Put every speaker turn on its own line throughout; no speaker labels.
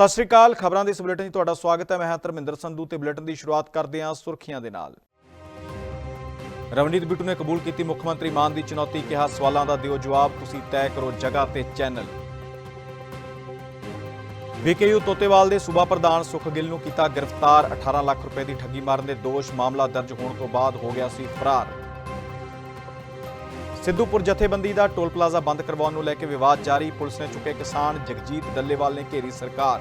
ਸਤਿ ਸ਼੍ਰੀ ਅਕਾਲ, ਖਬਰਾਂ ਦੇ ਇਸ ਬੁਲੇਟਿਨ 'ਚ ਤੁਹਾਡਾ ਸਵਾਗਤ ਹੈ। ਮੈਂ ਹਾਂ ਧਰਮਿੰਦਰ ਸੰਧੂ ਤੇ ਬੁਲੇਟਿਨ ਦੀ ਸ਼ੁਰੂਆਤ ਕਰਦੇ ਹਾਂ ਸੁਰਖੀਆਂ ਦੇ ਨਾਲ। ਰਵਨੀਤ ਬਿੱਟੂ ਨੇ ਕਬੂਲ ਕੀਤੀ ਮੁੱਖ ਮੰਤਰੀ ਮਾਨ ਦੀ ਚੁਣੌਤੀ, ਕਿਹਾ ਸਵਾਲਾਂ ਦਾ ਦਿਓ ਜਵਾਬ, ਤੁਸੀਂ ਤੈਅ ਕਰੋ ਜਗ੍ਹਾ ਤੇ ਚੈਨਲ। ਵਿਕੇਯੂ ਤੋਤੇਵਾਲ ਦੇ ਸੂਬਾ ਪ੍ਰਧਾਨ ਸੁਖਗਿੱਲ ਨੂੰ ਕੀਤਾ ਗ੍ਰਿਫਤਾਰ 18 ਲੱਖ ਰੁਪਏ ਦੀ ਠੱਗੀ ਮਾਰਨ ਦੇ ਦੋਸ਼, ਮਾਮਲਾ ਦਰਜ ਹੋਣ ਤੋਂ ਬਾਅਦ ਹੋ ਗਿਆ ਸੀ ਫਰਾਰ। ਸਿੱਧੂਪੁਰ ਜਥੇਬੰਦੀ ਦਾ ਟੋਲ ਪਲਾਜ਼ਾ ਬੰਦ ਕਰਵਾਉਣ ਨੂੰ ਲੈ ਕੇ ਵਿਵਾਦ ਜਾਰੀ, ਪੁਲਿਸ ਨੇ ਚੁੱਕੇ ਕਿਸਾਨ ਜਗਜੀਤ ਡੱਲੇਵਾਲ ਨੇ ਘੇਰੀ ਸਰਕਾਰ।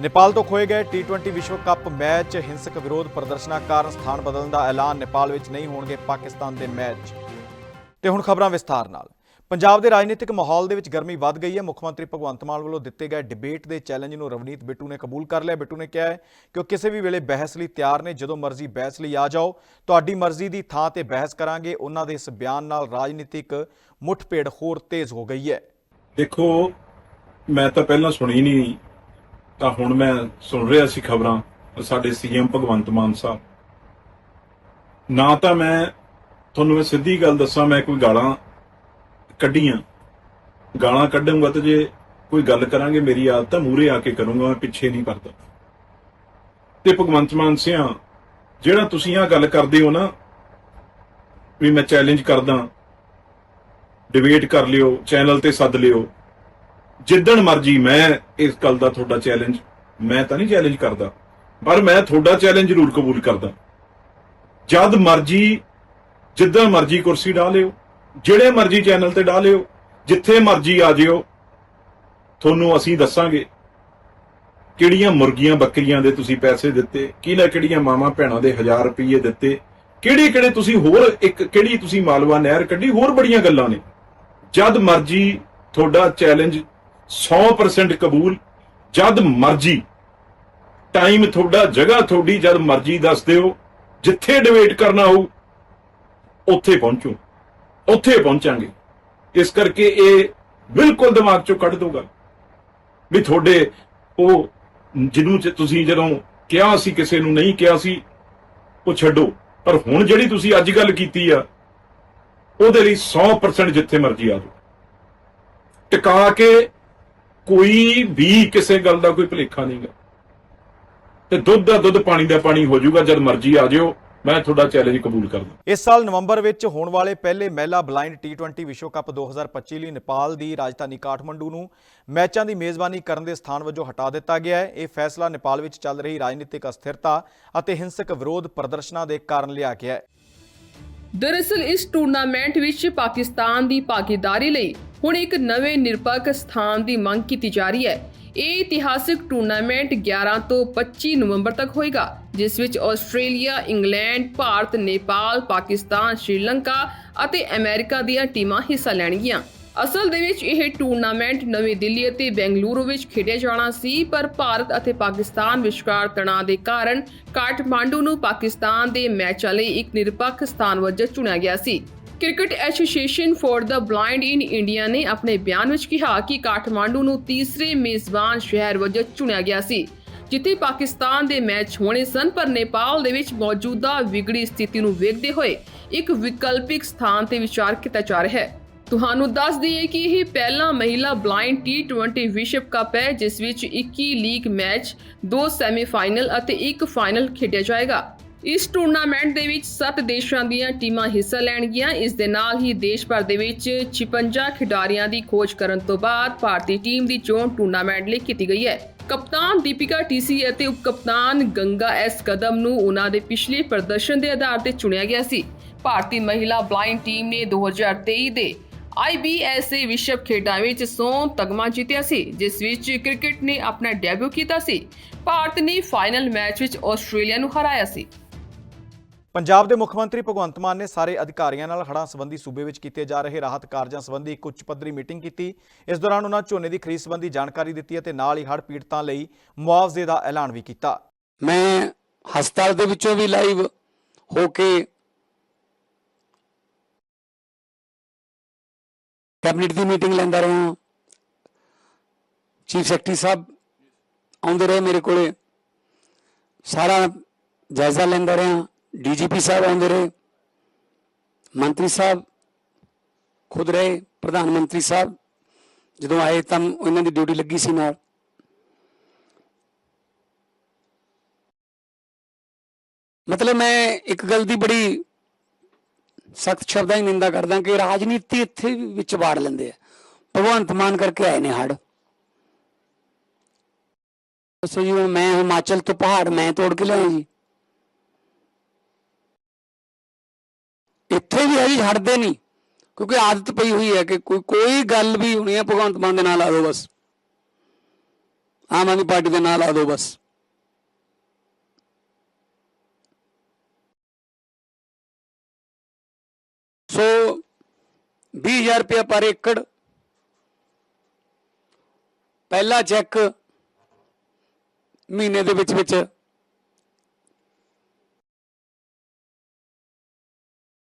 ਨੇਪਾਲ ਤੋਂ ਖੋਏ ਗਏ T20 ਵਿਸ਼ਵ ਕੱਪ ਮੈਚ ਹਿੰਸਕ ਵਿਰੋਧ ਪ੍ਰਦਰਸ਼ਨਾਂ ਕਾਰਨ ਸਥਾਨ ਬਦਲਣ ਦਾ ਐਲਾਨ ਨੇਪਾਲ ਵਿੱਚ ਨਹੀਂ ਹੋਣਗੇ, ਪਾਕਿਸਤਾਨ ਦੇ ਮੈਚ। ਤੇ ਹੁਣ ਖਬਰਾਂ ਵਿਸਥਾਰ ਨਾਲ। ਪੰਜਾਬ ਦੇ ਰਾਜਨੀਤਿਕ ਮਾਹੌਲ ਦੇ ਵਿੱਚ ਗਰਮੀ ਵੱਧ ਗਈ ਹੈ। ਮੁੱਖ ਮੰਤਰੀ ਭਗਵੰਤ ਮਾਨ ਵੱਲੋਂ ਦਿੱਤੇ ਗਏ ਡਿਬੇਟ ਦੇ ਚੈਲੰਜ ਨੂੰ ਰਵਨੀਤ ਬਿੱਟੂ ਨੇ ਕਬੂਲ ਕਰ ਲਿਆ। ਬਿੱਟੂ ਨੇ ਕਿਹਾ ਹੈ ਕਿ ਉਹ ਕਿਸੇ ਵੀ ਵੇਲੇ ਬਹਿਸ ਲਈ ਤਿਆਰ ਨੇ। ਜਦੋਂ ਮਰਜ਼ੀ ਬਹਿਸ ਲਈ ਆ ਜਾਓ। ਤੁਹਾਡੀ ਮਰਜ਼ੀ ਦੀ ਥਾਂ ਤੇ ਬਹਿਸ ਕਰਾਂਗੇ। ਉਹਨਾਂ ਦੇ ਇਸ ਬਿਆਨ ਨਾਲ ਰਾਜਨੀਤਿਕ ਮੁੱਠਭੇੜ ਹੋਰ ਤੇਜ਼ ਹੋ ਗਈ ਹੈ।
ਦੇਖੋ, ਮੈਂ ਤਾਂ ਪਹਿਲਾਂ ਸੁਣੀ ਨਹੀਂ। ਤਾਂ ਹੁਣ ਮੈਂ ਸੁਣ ਰਿਹਾ ਸੀ ਖਬਰਾਂ ਸਾਡੇ ਸੀਐਮ ਭਗਵੰਤ ਮਾਨ ਸਾਹਿਬ। ਨਾ ਤਾਂ ਮੈਂ, ਤੁਹਾਨੂੰ ਮੈਂ ਸਿੱਧੀ ਗੱਲ ਦੱਸਾਂ, ਮੈਂ ਕੋਈ ਗਾਲਾਂ ਕੱਢੀਆਂ। ਗਾਲਾਂ ਕੱਢੂੰਗਾ ਤੇ ਜੇ ਕੋਈ ਗੱਲ ਕਰਾਂਗੇ ਮੇਰੀ ਆਦਤ ਤਾਂ ਮੂਰੇ ਆ ਕੇ ਕਰੂੰਗਾ, ਮੈਂ ਪਿੱਛੇ ਨਹੀਂ ਕਰਦਾ ਤੇ ਭਗਵੰਤ ਮਾਨ ਸਿਆ, ਜਿਹੜਾ ਤੁਸੀਂ ਆ ਗੱਲ ਕਰਦੇ ਹੋ ਨਾ, ਵੀ ਮੈਂ ਚੈਲੰਜ ਕਰਦਾ ਡਿਬੇਟ ਕਰ ਲਿਓ ਚੈਨਲ ਤੇ ਸੱਦ ਲਿਓ, ਜਿੱਦਣ ਮਰਜ਼ੀ ਮੈਂ ਇਸ ਗੱਲ ਦਾ ਤੁਹਾਡਾ ਚੈਲੰਜ ਮੈਂ ਤਾਂ ਨਹੀਂ ਚੈਲੰਜ ਕਰਦਾ, ਪਰ ਮੈਂ ਤੁਹਾਡਾ ਚੈਲੰਜ ਜ਼ਰੂਰ ਕਬੂਲ ਕਰਦਾ। ਜਦ ਮਰਜ਼ੀ, ਜਿੱਦਾਂ ਮਰਜ਼ੀ ਕੁਰਸੀ ਢਾ ਲਿਓ। ਜਿਹੜੇ ਮਰਜ਼ੀ ਚੈਨਲ ਤੇ ਡਾਹ ਲਿਓ, ਜਿੱਥੇ ਮਰਜ਼ੀ ਆ ਜਿਓ, ਤੁਹਾਨੂੰ ਅਸੀਂ ਦੱਸਾਂਗੇ ਕਿਹੜੀਆਂ ਮੁਰਗੀਆਂ ਬੱਕਰੀਆਂ ਦੇ ਤੁਸੀਂ ਪੈਸੇ ਦਿੱਤੇ ਕਿਹਨਾਂ ਕਿਹੜੀਆਂ ਮਾਵਾਂ ਭੈਣਾਂ ਦੇ ਹਜ਼ਾਰ ਰੁਪਏ ਦਿੱਤੇ, ਕਿਹੜੇ ਕਿਹੜੇ ਤੁਸੀਂ ਹੋਰ ਇੱਕ ਕਿਹੜੀ ਤੁਸੀਂ ਮਾਲਵਾ ਨਹਿਰ ਕੱਢੀ, ਹੋਰ ਬੜੀਆਂ ਗੱਲਾਂ ਨੇ। ਜਦ ਮਰਜ਼ੀ ਤੁਹਾਡਾ ਚੈਲੰਜ 100% ਕਬੂਲ, ਜਦ ਮਰਜ਼ੀ ਟਾਈਮ ਤੁਹਾਡਾ, ਜਗ੍ਹਾ ਤੁਹਾਡੀ, ਜਦ ਮਰਜ਼ੀ ਦੱਸ ਦਿਓ, ਜਿੱਥੇ ਡਿਬੇਟ ਕਰਨਾ ਹੋਊ, ਉੱਥੇ ਪਹੁੰਚੋ। ਉੱਥੇ ਪਹੁੰਚਾਂਗੇ। ਇਸ ਕਰਕੇ ਇਹ ਬਿਲਕੁਲ ਦਿਮਾਗ ਚੋਂ ਕੱਢ ਦੋਗਾ ਵੀ ਤੁਹਾਡੇ ਉਹ ਜਿਹਨੂੰ ਤੁਸੀਂ ਜਦੋਂ ਕਿਹਾ ਸੀ, ਕਿਸੇ ਨੂੰ ਨਹੀਂ ਕਿਹਾ ਸੀ, ਉਹ ਛੱਡੋ। ਪਰ ਹੁਣ ਜਿਹੜੀ ਤੁਸੀਂ ਅੱਜ ਗੱਲ ਕੀਤੀ ਆ, ਉਹਦੇ ਲਈ 100% ਜਿੱਥੇ ਮਰਜ਼ੀ ਆ ਜਾਓ। ਟਿਕਾ ਕੇ ਕੋਈ ਵੀ ਕਿਸੇ ਗੱਲ ਦਾ ਕੋਈ ਭੁਲੇਖਾ ਨਹੀਂਗਾ। ਤੇ ਦੁੱਧ ਦਾ ਦੁੱਧ, ਪਾਣੀ ਦਾ ਪਾਣੀ ਹੋ ਜਾਊਗਾ ਜਦ ਮਰਜ਼ੀ ਆ ਜਿਓ। ਮੈਂ ਤੁਹਾਡਾ ਚੈਲੰਜ ਕਬੂਲ ਕਰਦਾ।
ਇਸ ਸਾਲ ਨਵੰਬਰ ਵਿੱਚ ਹੋਣ ਵਾਲੇ ਪਹਿਲੇ ਮਹਿਲਾ ਬਲਾਈਂਡ T20 ਵਿਸ਼ਵ ਕੱਪ 2025 ਲਈ ਨੇਪਾਲ ਦੀ ਰਾਜਧਾਨੀ ਕਾਠਮੰਡੂ ਨੂੰ ਮੈਚਾਂ ਦੀ ਮੇਜ਼ਬਾਨੀ ਕਰਨ ਦੇ ਸਥਾਨ ਵਜੋਂ ਹਟਾ ਦਿੱਤਾ ਗਿਆ ਹੈ। ਇਹ ਫੈਸਲਾ ਨੇਪਾਲ ਵਿੱਚ ਚੱਲ ਰਹੀ ਰਾਜਨੀਤਿਕ ਅਸਥਿਰਤਾ ਅਤੇ ਹਿੰਸਕ ਵਿਰੋਧ ਪ੍ਰਦਰਸ਼ਨਾਂ ਦੇ ਕਾਰਨ ਲਿਆ ਗਿਆ ਹੈ।
ਦਰਅਸਲ ਇਸ ਟੂਰਨਾਮੈਂਟ ਵਿੱਚ ਪਾਕਿਸਤਾਨ ਦੀ ਭਾਗੀਦਾਰੀ ਲਈ ਹੁਣ ਇੱਕ ਨਵੇਂ ਨਿਰਪੱਖ ਸਥਾਨ ਦੀ ਮੰਗ ਕੀਤੀ ਜਾ ਰਹੀ ਹੈ। ਇਹ ਇਤਿਹਾਸਿਕ ਟੂਰਨਾਮੈਂਟ 11 ਤੋਂ 25 ਨਵੰਬਰ ਤੱਕ ਹੋਏਗਾ ਜਿਸ ਵਿੱਚ ਆਸਟ੍ਰੇਲੀਆ, ਇੰਗਲੈਂਡ, ਭਾਰਤ, ਨੇਪਾਲ, ਪਾਕਿਸਤਾਨ, ਸ਼੍ਰੀਲੰਕਾ ਅਤੇ ਅਮਰੀਕਾ ਦੀਆਂ ਟੀਮਾਂ ਹਿੱਸਾ ਲੈਣਗੀਆਂ। ਅਸਲ ਦੇ ਵਿੱਚ ਇਹ ਟੂਰਨਾਮੈਂਟ ਨਵੀਂ ਦਿੱਲੀ ਅਤੇ ਬੈਂਗਲੁਰੂ ਵਿੱਚ ਖੇਡਿਆ ਜਾਣਾ ਸੀ ਪਰ ਭਾਰਤ ਅਤੇ ਪਾਕਿਸਤਾਨ ਵਿਚਕਾਰ ਤਣਾਅ ਦੇ ਕਾਰਨ ਕਾਠਮਾਂਡੂ ਨੂੰ ਪਾਕਿਸਤਾਨ ਦੇ ਮੈਚਾਂ ਲਈ ਇੱਕ ਨਿਰਪੱਖ ਸਥਾਨ ਵਜੋਂ ਚੁਣਿਆ ਗਿਆ ਸੀ। Cricket association for the blind in India ਨੇ ਆਪਣੇ ਬਿਆਨ ਵਿੱਚ ਕਿਹਾ ਕਿ ਕਾਠਮਾਂਡੂ ਨੂੰ ਤੀਸਰੇ ਮੇਜ਼ਬਾਨ ਸ਼ਹਿਰ ਵਜੋਂ ਚੁਣਿਆ ਗਿਆ ਸੀ ਜਿੱਥੇ ਪਾਕਿਸਤਾਨ ਦੇ ਮੈਚ ਹੋਣੇ ਸਨ ਪਰ ਨੇਪਾਲ ਦੇ ਵਿੱਚ ਮੌਜੂਦਾ ਵਿਗੜੀ ਸਥਿਤੀ ਨੂੰ ਵੇਖਦੇ ਹੋਏ ਇੱਕ ਵਿਕਲਪਿਕ ਸਥਾਨ ਤੇ ਵਿਚਾਰ ਕੀਤਾ ਜਾ ਰਿਹਾ ਹੈ ਤੁਹਾਨੂੰ ਦੱਸ ਦਈਏ ਕਿ ਇਹ ਪਹਿਲਾ ਮਹਿਲਾ ਬਲਾਈਂਡ T20 ਵਿਸ਼ਵ ਕੱਪ ਹੈ ਜਿਸ ਵਿੱਚ 21 ਲੀਗ ਮੈਚ, ਦੋ ਸੈਮੀਫਾਈਨਲ ਅਤੇ ਇੱਕ ਫਾਈਨਲ ਖੇਡਿਆ ਜਾਏਗਾ। ਇਸ ਟੂਰਨਾਮੈਂਟ ਦੇ ਵਿੱਚ 7 ਦੇਸ਼ਾਂ ਦੀਆਂ ਟੀਮਾਂ ਹਿੱਸਾ ਲੈਣਗੀਆਂ। ਇਸ ਦੇ ਨਾਲ ਹੀ ਦੇਸ਼ ਭਰ ਦੇ ਵਿੱਚ 56 ਖਿਡਾਰੀਆਂ ਦੀ ਖੋਜ ਕਰਨ ਤੋਂ ਬਾਅਦ ਭਾਰਤੀ ਟੀਮ ਦੀ ਚੋਣ ਟੂਰਨਾਮੈਂਟ ਲਈ ਕੀਤੀ ਗਈ ਹੈ। ਕਪਤਾਨ ਦੀਪਿਕਾ ਟੀਸੀ ਅਤੇ ਉਪ ਕਪਤਾਨ ਗੰਗਾ ਐਸ ਕਦਮ ਨੂੰ ਉਹਨਾਂ ਦੇ ਪਿਛਲੇ ਪ੍ਰਦਰਸ਼ਨ ਦੇ ਆਧਾਰ ਤੇ ਚੁਣਿਆ ਗਿਆ ਸੀ। ਭਾਰਤੀ ਮਹਿਲਾ ਬਲਾਈਂਡ ਟੀਮ ਨੇ 2023 ਦੇ IBSA ਵਿਸ਼ਵ ਖੇਡਾਂ ਵਿੱਚ ਸੋਨ ਤਗਮਾ ਜਿੱਤਿਆ ਸੀ, ਜਿਸ ਵਿੱਚ ਕ੍ਰਿਕਟ ਨੇ ਆਪਣਾ ਡੈਬਿਊ ਕੀਤਾ ਸੀ। ਭਾਰਤ ਨੇ ਫਾਈਨਲ ਮੈਚ ਵਿੱਚ ਆਸਟ੍ਰੇਲੀਆ ਨੂੰ ਹਰਾਇਆ ਸੀ।
ਪੰਜਾਬ ਦੇ ਮੁੱਖ ਮੰਤਰੀ ਭਗਵੰਤ ਮਾਨ ਨੇ ਸਾਰੇ ਅਧਿਕਾਰੀਆਂ ਨਾਲ ਹੜ੍ਹਾਂ ਸੰਬੰਧੀ ਸੂਬੇ ਵਿੱਚ ਕੀਤੇ ਜਾ ਰਹੇ ਰਾਹਤ ਕਾਰਜਾਂ ਸੰਬੰਧੀ ਇੱਕ ਉੱਚ ਪੱਧਰੀ ਮੀਟਿੰਗ ਕੀਤੀ। ਇਸ ਦੌਰਾਨ ਉਹਨਾਂ ਝੋਨੇ ਦੀ ਖਰੀਦ ਸੰਬੰਧੀ ਜਾਣਕਾਰੀ ਦਿੱਤੀ ਅਤੇ ਨਾਲ ਹੀ ਹੜ੍ਹ ਪੀੜਤਾਂ ਲਈ ਮੁਆਵਜ਼ੇ ਦਾ ਐਲਾਨ ਵੀ ਕੀਤਾ।
ਮੈਂ ਹਸਪਤਾਲ ਦੇ ਵਿੱਚੋਂ ਵੀ ਲਾਈਵ ਹੋ ਕੇ ਕੈਬਨਿਟ ਦੀ ਮੀਟਿੰਗ ਲੈਂਦਾ ਰਿਹਾ। ਚੀਫ ਸੈਕਟਰੀ ਸਾਹਿਬ ਆਉਂਦੇ ਰਹੇ ਮੇਰੇ ਕੋਲੇ। ਸਾਰਾ ਜਾਇਜ਼ਾ ਲੈਂਦਾ ਰਿਹਾ। ਡੀਜੀਪੀ ਸਾਹਿਬ ਆਉਂਦੇ ਰਹੇ, ਮੰਤਰੀ ਸਾਹਿਬ ਖੁਦ ਰਹੇ, ਪ੍ਰਧਾਨ ਮੰਤਰੀ ਸਾਹਿਬ, ਜਦੋਂ ਆਏ ਤਾਂ ਇਹਨਾਂ ਦੀ ਡਿਊਟੀ ਲੱਗੀ ਸੀ ਨਾਲ। ਮਤਲਬ ਮੈਂ ਇੱਕ ਗੱਲ ਦੀ ਬੜੀ ਸਖਤ ਸ਼ਬਦਾਂ 'ਚ ਨਿੰਦਾ ਕਰਦਾ ਕਿ ਰਾਜਨੀਤੀ ਇੱਥੇ ਵਿੱਚ ਵਾੜ ਲੈਂਦੇ ਆ। ਭਗਵੰਤ ਮਾਨ ਕਰਕੇ ਆਏ ਨੇ ਹੜ ਦੱਸੋ ਜੀ ਮੈਂ ਹਿਮਾਚਲ ਤੋਂ ਪਹਾੜ ਮੈਂ ਤੋੜ ਕੇ ਲਿਆਇਆ ਜੀ। ਇੱਥੇ ਵੀ ਹੈ ਜੀ ਹਟਦੇ ਨਹੀਂ। ਕਿਉਂਕਿ ਆਦਤ ਪਈ ਹੋਈ ਹੈ ਕਿ ਕੋਈ ਕੋਈ ਗੱਲ ਵੀ ਹੋਣੀ ਹੈ, ਭਗਵੰਤ ਮਾਨ ਦੇ ਨਾਲ ਆ ਦਿਓ ਬਸ। ਆਮ ਆਦਮੀ ਪਾਰਟੀ ਦੇ ਨਾਲ ਆ ਦਿਓ ਬਸ। ਸੋ 20000 ਰੁਪਏ ਪਰ ਏਕੜ। ਪਹਿਲਾ ਚੈੱਕ ਮਹੀਨੇ ਦੇ ਵਿੱਚ ਵਿੱਚ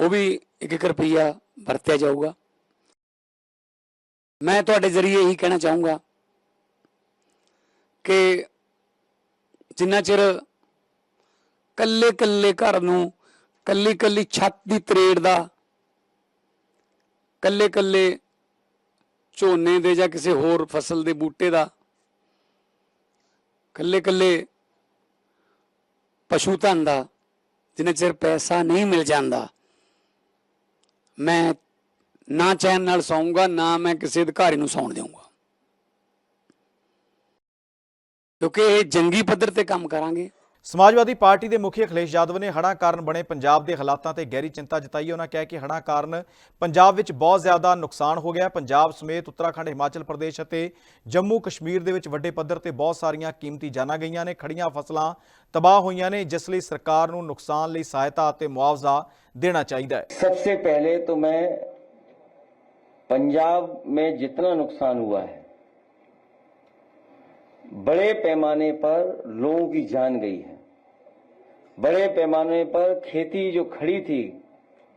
ਉਹ ਵੀ ਇੱਕ ਇੱਕ ਰੁਪਈਆ ਵਰਤਿਆ ਜਾਊਗਾ। ਮੈਂ ਤੁਹਾਡੇ ਜ਼ਰੀਏ ਇਹੀ ਕਹਿਣਾ ਚਾਹੂੰਗਾ ਕਿ ਜਿੰਨਾ ਚਿਰ ਕੱਲੇ ਕੱਲੇ ਘਰ ਨੂੰ ਕੱਲੀ ਕੱਲੀ ਛੱਤ ਦੀ ਤਰੇੜ ਦਾ ਕੱਲੇ ਕੱਲੇ ਝੋਨੇ ਦੇ ਜਾਂ ਕਿਸੇ ਹੋਰ ਫਸਲ ਦੇ ਬੂਟੇ ਦਾ ਕੱਲੇ ਕੱਲੇ ਪਸ਼ੂ ਧਨ ਦਾ ਜਿੰਨਾ ਚਿਰ ਪੈਸਾ ਨਹੀਂ ਮਿਲ ਜਾਂਦਾ ਮੈਂ ਨਾ ਚੈਨ ਨਾਲ ਸੌਂਗਾ, ਨਾ ਮੈਂ ਕਿਸੇ ਅਧਿਕਾਰੀ ਨੂੰ ਸੌਣ ਦੇਵਾਂਗਾ ਕਿਉਂਕਿ ਇਹ ਜੰਗੀ ਪੱਧਰ ਤੇ ਕੰਮ ਕਰਾਂਗੇ।
ਸਮਾਜਵਾਦੀ ਪਾਰਟੀ ਦੇ ਮੁਖੀ ਅਖਿਲੇਸ਼ ਯਾਦਵ ਨੇ ਹੜ੍ਹਾਂ ਕਾਰਨ ਬਣੇ ਪੰਜਾਬ ਦੇ ਹਾਲਾਤਾਂ ਤੇ ਗਹਿਰੀ ਚਿੰਤਾ ਜਤਾਈ ਉਹਨਾਂ ਕਿਹਾ ਕਿ ਹੜ੍ਹਾਂ ਕਾਰਨ ਪੰਜਾਬ ਵਿੱਚ ਬਹੁਤ ਜ਼ਿਆਦਾ ਨੁਕਸਾਨ ਹੋ ਗਿਆ ਹੈ। ਪੰਜਾਬ ਸਮੇਤ ਉੱਤਰਾਖੰਡ ਹਿਮਾਚਲ ਪ੍ਰਦੇਸ਼ ਅਤੇ ਜੰਮੂ ਕਸ਼ਮੀਰ ਦੇ ਵਿੱਚ ਵੱਡੇ ਪੱਧਰ ਤੇ ਬਹੁਤ ਸਾਰੀਆਂ ਕੀਮਤੀ ਜਾਨਾਂ ਗਈਆਂ ਨੇ ਖੜੀਆਂ ਫਸਲਾਂ ਤਬਾਹ ਹੋਈਆਂ ਨੇ ਜਿਸ ਲਈ ਸਰਕਾਰ ਨੂੰ ਨੁਕਸਾਨ ਲਈ ਸਹਾਇਤਾ ਅਤੇ ਮੁਆਵਜ਼ਾ ਦੇਣਾ ਚਾਹੀਦਾ ਹੈ
सबसे पहले तो मैं पंजाब में जितना नुकसान हुआ है बड़े पैमाने पर लोगों की जान गई है। बड़े पैमाने पर खेती जो खड़ी थी,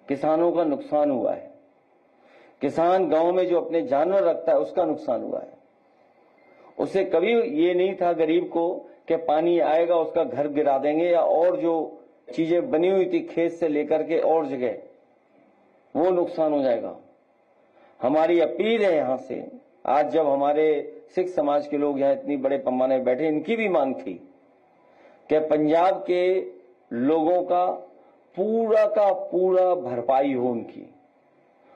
किसानों का नुकसान हुआ है। किसान गाँव में जो अपने जानवर रखता है, उसका नुकसान हुआ है। उसे कभी ये नहीं था गरीब को कि पानी आएगा, उसका घर गिरा देंगे या और जो चीज़ें बनी हुई थी खेत से लेकर के और जगह, वो नुकसान हो जाएगा। हमारी अपील है यहाँ से, आज जब हमारे सिख समाज के लोग यहाँ इतनी बड़े पैमाने बैठे, इनकी भी मांग थी कि पंजाब के लोगों का पूरा का पूरा भरपाई हो उनकी।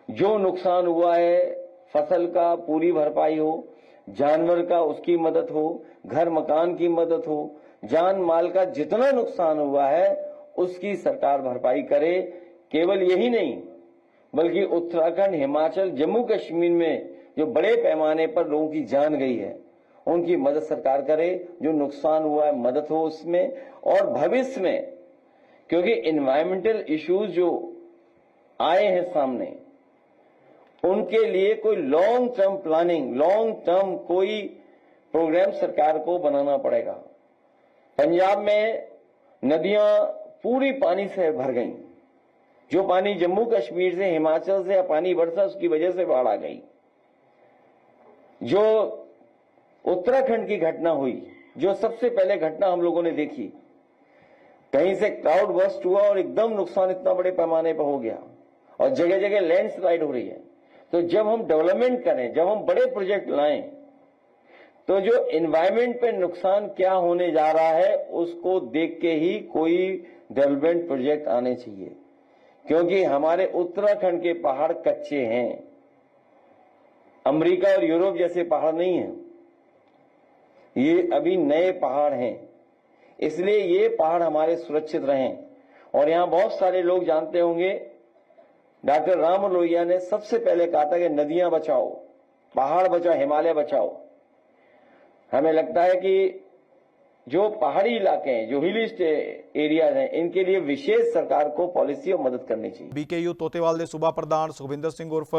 जो नुकसान हुआ है, फ़सल का पूरी भरपाई हो, जानवर का उसकी मदद हो, घर मकान की मदद हो, जान माल का जितना नुकसान हुआ है, उसकी सरकार भरपाई करे, केवल यही नहीं बल्कि उत्तराखंड, हिमाचल, जम्मू कश्मीर में जो बड़े पैमाने पर लोगों की जान गई है, उनकी मदद सरकार करे, जो नुकसान हुआ है, मदद हो उसमें और भविष्य में, क्योंकि इन्वायरमेंटल इश्यूज़ जो आए हैं सामने, उनके लिए कोई long term planning long term कोई प्रोग्राम सरकार को बनाना पड़ेगा। पंजाब में नदियाँ पूरी पानी से भर गईं। जो पानी जम्मू कश्मीर से, हिमाचल से पानी बरसा उसकी वजह से बाढ़ आ गई। जो उत्तराखंड की घटना हुई, जो सबसे पहले घटना हम लोगों ने देखी, कहीं से क्राउड बस्ट हुआ और एकदम नुकसान इतना बड़े पैमाने पर हो गया और जगह जगह लैंडस्लाइड हो रही है। तो जब हम डेवलपमेंट करें, जब हम बड़े प्रोजेक्ट लाएँ तो जो एनवायरमेंट पे नुकसान क्या होने जा रहा है, उसको देख के ही कोई डेवलपमेंट प्रोजेक्ट आने चाहिए। क्योंकि हमारे उत्तराखंड के पहाड़ कच्चे हैं। अमेरिका और यूरोप जैसे पहाड़ नहीं है। ये अभी नए पहाड़ हैं। इसलिए ये पहाड़ हमारे सुरक्षित रहें। और यहाँ बहुत सारे लोग जानते होंगे, डॉक्टर राम लोहिया ने सबसे पहले कहा था कि नदियाँ बचाओ, पहाड़ बचाओ, हिमालय बचाओ। हमें लगता है कि जो पहाड़ी इलाके हैं जो हिली एरियाज हैं इनके लिए विशेष सरकार को पॉलिसी और मदद करनी चाहिए
ਬੀਕੇਯੂ ਤੋਤੇਵਾਲ ਦੇ ਸੂਬਾ ਪ੍ਰਧਾਨ ਸੁਖਵਿੰਦਰ ਸਿੰਘ ਉਰਫ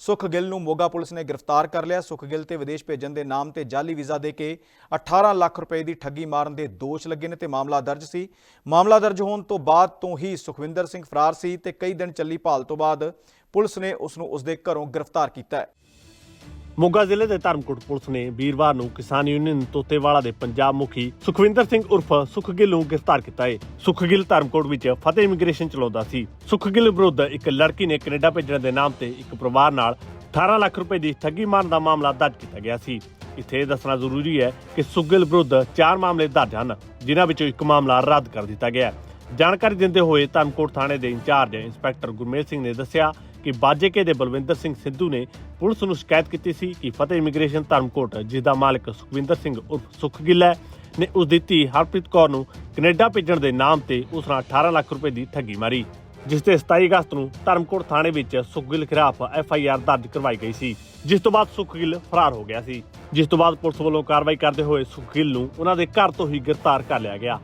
ਸੁਖ ਗਿੱਲ ਨੂੰ ਮੋਗਾ ਪੁਲਿਸ ਨੇ ਗ੍ਰਿਫਤਾਰ ਕਰ ਲਿਆ ਸੁਖ ਗਿੱਲ ਤੇ ਵਿਦੇਸ਼ ਭੇਜਣ ਦੇ ਨਾਮ ਤੇ ਜਾਲੀ ਵੀਜ਼ਾ ਦੇ ਕੇ 18 ਲੱਖ ਰੁਪਏ ਦੀ ਠੱਗੀ ਮਾਰਨ ਦੇ ਦੋਸ਼ ਲੱਗੇ ਨੇ ਤੇ ਮਾਮਲਾ ਦਰਜ ਸੀ ਮਾਮਲਾ ਦਰਜ ਹੋਣ ਤੋਂ ਬਾਅਦ ਤੋਂ ਹੀ ਸੁਖਵਿੰਦਰ ਸਿੰਘ ਫਰਾਰ ਸੀ ਤੇ ਕਈ ਦਿਨ ਚੱਲੀ ਭਾਲ ਤੋਂ ਬਾਅਦ ਪੁਲਿਸ ਨੇ ਉਸ ਨੂੰ ਉਸਦੇ ਘਰੋਂ ਗ੍ਰਿਫਤਾਰ ਕੀਤਾ ਹੈ
ਮੋਗਾ ਜ਼ਿਲ੍ਹੇ ਦੇ ਧਰਮਕੋਟ ਪੁਲਿਸ ਨੇ ਵੀਰਵਾਰ ਨੂੰ ਕਿਸਾਨ ਯੂਨੀਅਨ ਤੋਤੇਵਾਲਾ ਦੇ ਪੰਜਾਬ ਮੁਖੀ ਸੁਖਵਿੰਦਰ ਸਿੰਘ ਉਰਫ ਸੁਖਗਿੱਲ ਨੂੰ ਗ੍ਰਿਫਤਾਰ ਕੀਤਾ ਹੈ ਸੁਖਗਿੱਲ ਧਰਮਕੋਟ ਵਿੱਚ ਫਤਿਹ ਇਮੀਗ੍ਰੇਸ਼ਨ ਚਲਾਉਂਦਾ ਸੀ। ਸੁਖਗਿੱਲ ਵਿਰੁੱਧ ਇੱਕ ਲੜਕੀ ਨੇ ਕੈਨੇਡਾ ਭੇਜਣ ਦੇ ਨਾਮ ਤੇ ਇੱਕ ਪਰਿਵਾਰ ਨਾਲ 18 ਲੱਖ ਰੁਪਏ ਦੀ ਠੱਗੀ ਮਾਰਨ ਦਾ ਮਾਮਲਾ ਦਰਜ ਕੀਤਾ ਗਿਆ ਸੀ। ਇੱਥੇ ਇਹ ਦੱਸਣਾ ਜ਼ਰੂਰੀ ਹੈ ਕਿ ਸੁਖਗਿੱਲ ਵਿਰੁੱਧ ਚਾਰ ਮਾਮਲੇ ਦਰਜ ਹਨ, ਜਿਨ੍ਹਾਂ ਵਿੱਚੋਂ ਇੱਕ ਮਾਮਲਾ ਰੱਦ ਕਰ ਦਿੱਤਾ ਗਿਆ ਹੈ। ਜਾਣਕਾਰੀ ਦਿੰਦੇ ਹੋਏ ਧਰਮਕੋਟ ਥਾਣੇ ਦੇ ਇੰਚਾਰਜ ਇੰਸਪੈਕਟਰ ਗੁਰਮੇਲ ਸਿੰਘ ਨੇ ਦੱਸਿਆ ਕਿ ਬਾਜੇਕੇ ਦੇ ਬਲਵਿੰਦਰ ਸਿੰਘ ਸਿੱਧੂ ਨੇ ਪੁਲਿਸ ਨੂੰ ਸ਼ਿਕਾਇਤ ਕੀਤੀ ਸੀ ਕਿ ਫਤਿਹ ਇਮੀਗ੍ਰੇਸ਼ਨ ਧਰਮਕੋਟ, ਜਿਸ ਦਾ ਮਾਲਕ ਸੁਖਵਿੰਦਰ ਸਿੰਘ ਉਰਫ ਸੁਖਗਿੱਲ ਹੈ, ਨੇ ਉਸ ਦੀ ਧੀ ਹਰਪ੍ਰੀਤ ਕੌਰ ਨੂੰ ਕੈਨੇਡਾ ਭੇਜਣ ਦੇ ਨਾਮ ਤੇ ਉਸ ਨਾਲ 18 ਲੱਖ ਰੁਪਏ ਦੀ ਠੱਗੀ ਮਾਰੀ, ਜਿਸ ਤੇ 27 ਅਗਸਤ ਨੂੰ ਧਰਮਕੋਟ ਥਾਣੇ ਵਿੱਚ ਸੁਖਗਿੱਲ ਖਿਲਾਫ ਐਫ ਆਈ ਆਰ ਦਰਜ ਕਰਵਾਈ ਗਈ ਸੀ, ਜਿਸ ਤੋਂ ਬਾਅਦ ਸੁਖਗਿੱਲ ਫਰਾਰ ਹੋ ਗਿਆ ਸੀ। ਜਿਸ ਤੋਂ ਬਾਅਦ ਪੁਲਿਸ ਵੱਲੋਂ ਕਾਰਵਾਈ ਕਰਦੇ ਹੋਏ ਸੁਖਗਿੱਲ ਨੂੰ ਉਹਨਾਂ ਦੇ ਘਰ ਤੋਂ ਹੀ ਗ੍ਰਿਫਤਾਰ ਕਰ ਲਿਆ ਗਿਆ।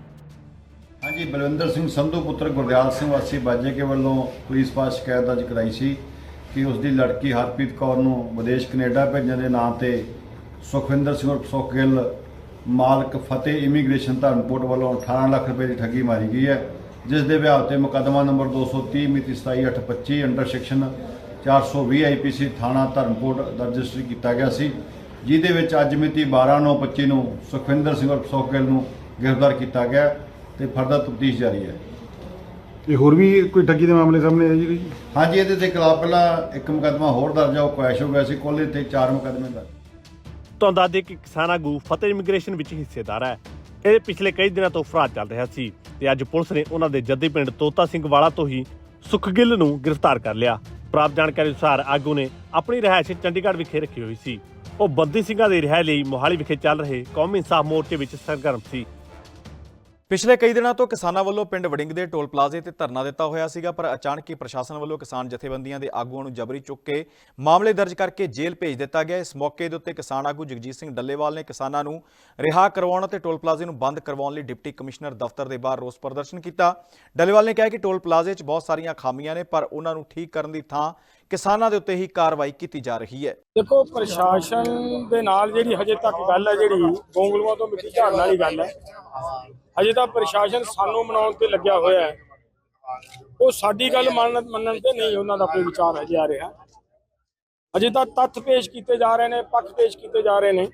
ਹਾਂਜੀ, ਬਲਵਿੰਦਰ ਸਿੰਘ ਸੰਧੂ ਪੁੱਤਰ ਗੁਰਦਿਆਲ ਸਿੰਘ ਵਾਸੀ ਬਾਜੇਕੇ ਵੱਲੋਂ ਪੁਲਿਸ ਪਾਸ ਸ਼ਿਕਾਇਤ ਦਰਜ ਕਰਾਈ ਸੀ ਕਿ ਉਸ ਦੀ ਲੜਕੀ ਹਰਪ੍ਰੀਤ ਕੌਰ ਨੂੰ ਵਿਦੇਸ਼ ਕੈਨੇਡਾ ਭੇਜਣ ਦੇ ਨਾਂ ਤੇ ਸੁਖਵਿੰਦਰ ਸਿੰਘ ਉਰਫ ਸੁਖ ਮਾਲਕ ਫਤਿਹ ਇਮੀਗ੍ਰੇਸ਼ਨ ਧਰਮਕੋਟ ਵੱਲੋਂ 18 ਲੱਖ ਰੁਪਏ ਦੀ ਠੱਗੀ ਮਾਰੀ ਗਈ ਹੈ, ਜਿਸ ਦੇ ਵਿਆਹ ਤੇ ਮੁਕੱਦਮਾ ਨੰਬਰ 230 ਮਿਤੀ 27825 ਅੰਡਰ ਸੈਕਸ਼ਨ 420 ਆਈਪੀਸੀ ਥਾਣਾ ਧਰਮਕੋਟ ਦਰਜ ਰਜਿਸਟਰ ਕੀਤਾ ਗਿਆ ਸੀ, ਜਿਹਦੇ ਵਿੱਚ ਅੱਜ ਮਿਤੀ 12/9/25 ਨੂੰ ਸੁਖਵਿੰਦਰ ਸਿੰਘ ਉਰਫ ਸੁਖ ਨੂੰ ਗ੍ਰਿਫਤਾਰ ਕੀਤਾ ਗਿਆ। ਤੇ ਫਰਦਰ ਤਫਤੀਸ਼ ਜਾਰੀ ਹੈ।
ਤੇ ਹੋਰ ਵੀ ਕੋਈ ਠੱਗੀ ਦੇ ਮਾਮਲੇ ਸਾਹਮਣੇ ਆਏ ਜੀ ਕੋਈ?
ਹਾਂਜੀ ਇਹਦੇ ਤੇ ਖਿਲਾਫ ਪਹਿਲਾਂ ਇੱਕ ਮੁਕੱਦਮਾ ਹੋਰ ਦਰਜ ਆ ਉਹ ਕੁਐਸ਼ ਹੋ ਗਿਆ ਸੀ। ਕੁੱਲ ਤੇ ਚਾਰ ਮੁਕੱਦਮੇ ਦਰਜ।
ਤੁਹਾਨੂੰ ਦੱਸ ਕਿ ਕਿਸਾਨ ਆਗੂ ਫਤਿਹ ਇਮੀਗ੍ਰੇਸ਼ਨ ਵਿੱਚ ਹਿੱਸੇਦਾਰ ਹੈ। ਇਹ ਪਿਛਲੇ ਕਈ ਦਿਨਾਂ ਤੋਂ ਫਰਾਰ ਚੱਲ ਰਿਹਾ ਸੀ ਤੇ ਅੱਜ ਪੁਲਿਸ ਨੇ ਉਹਨਾਂ ਦੇ ਜੱਦੀ ਪਿੰਡ ਤੋਤਾ ਸਿੰਘ ਵਾਲਾ ਤੋਂ ਹੀ ਸੁਖਗਿੱਲ ਨੂੰ ਗ੍ਰਿਫਤਾਰ ਕਰ ਲਿਆ। ਪ੍ਰਾਪਤ ਜਾਣਕਾਰੀ ਅਨੁਸਾਰ ਆਗੂ ਨੇ ਆਪਣੀ ਰਿਹਾਇਸ਼ ਚੰਡੀਗੜ੍ਹ ਵਿਖੇ ਰੱਖੀ ਹੋਈ ਸੀ। ਉਹ ਬੰਦੀ ਸਿੰਘਾਂ ਦੀ ਰਿਹਾਈ ਲਈ ਮੋਹਾਲੀ ਵਿਖੇ ਚੱਲ ਰਹੇ ਕੌਮੀ ਇਨਸਾਫ ਮੋਰਚੇ ਵਿੱਚ ਸਰਗਰਮ ਸੀ।
ਪਿਛਲੇ ਕਈ ਦਿਨਾਂ ਤੋਂ ਕਿਸਾਨਾਂ ਵੱਲੋਂ ਪਿੰਡ ਵੜਿੰਗ ਦੇ ਟੋਲ ਪਲਾਜ਼ੇ ਤੇ ਧਰਨਾ ਦਿੱਤਾ ਹੋਇਆ ਸੀਗਾ, ਪਰ ਅਚਾਨਕ ਹੀ ਪ੍ਰਸ਼ਾਸਨ ਵੱਲੋਂ ਕਿਸਾਨ ਜਥੇਬੰਦੀਆਂ ਦੇ ਆਗੂਆਂ ਨੂੰ ਜਬਰੀ ਚੁੱਕ ਕੇ ਮਾਮਲੇ ਦਰਜ ਕਰਕੇ ਜੇਲ੍ਹ ਭੇਜ ਦਿੱਤਾ ਗਿਆ। ਇਸ ਮੌਕੇ ਦੇ ਉੱਤੇ ਕਿਸਾਨ ਆਗੂ ਜਗਜੀਤ ਸਿੰਘ ਡੱਲੇਵਾਲ ਨੇ ਕਿਸਾਨਾਂ ਨੂੰ ਰਿਹਾ ਕਰਵਾਉਣ ਅਤੇ ਟੋਲ ਪਲਾਜ਼ੇ ਨੂੰ ਬੰਦ ਕਰਵਾਉਣ ਲਈ ਡਿਪਟੀ ਕਮਿਸ਼ਨਰ ਦਫ਼ਤਰ ਦੇ ਬਾਹਰ ਰੋਸ ਪ੍ਰਦਰਸ਼ਨ ਕੀਤਾ। ਡੱਲੇਵਾਲ ਨੇ ਕਿਹਾ ਕਿ ਟੋਲ ਪਲਾਜ਼ੇ 'ਚ ਬਹੁਤ ਸਾਰੀਆਂ ਖਾਮੀਆਂ ਨੇ, ਪਰ ਉਹਨਾਂ ਨੂੰ ਠੀਕ ਕਰਨ ਦੀ ਥਾਂ ਕਿਸਾਨਾਂ ਦੇ ਉੱਤੇ ਹੀ ਕਾਰਵਾਈ ਕੀਤੀ ਜਾ ਰਹੀ ਹੈ।
ਦੇਖੋ, ਪ੍ਰਸ਼ਾਸਨ ਦੇ ਨਾਲ ਜਿਹੜੀ ਹਜੇ ਤੱਕ ਗੱਲ ਹੈ, ਜਿਹੜੀ ਗੋਂਗਲੂਆਂ ਤੋਂ ਮਿੱਟੀ ਝਾੜਨ ਵਾਲੀ ਗੱਲ ਹੈ ਅਜੇ ਤਾਂ ਪ੍ਰਸ਼ਾਸਨ ਸਾਨੂੰ ਮਨਾਉਣ ਤੇ ਲੱਗਿਆ ਹੋਇਆ ਹੈ। ਉਹ ਸਾਡੀ ਗੱਲ ਮੰਨਣ ਮੰਨਣ ਤੇ ਨਹੀਂ, ਉਹਨਾਂ ਦਾ ਕੋਈ ਵਿਚਾਰ ਅਜੇ ਆ ਰਿਹਾ। ਅਜੇ ਤਾਂ ਤੱਥ ਪੇਸ਼ ਕੀਤੇ ਜਾ ਰਹੇ ਨੇ, ਪੱਖ ਪੇਸ਼ ਕੀਤੇ ਜਾ ਰਹੇ ਨੇ।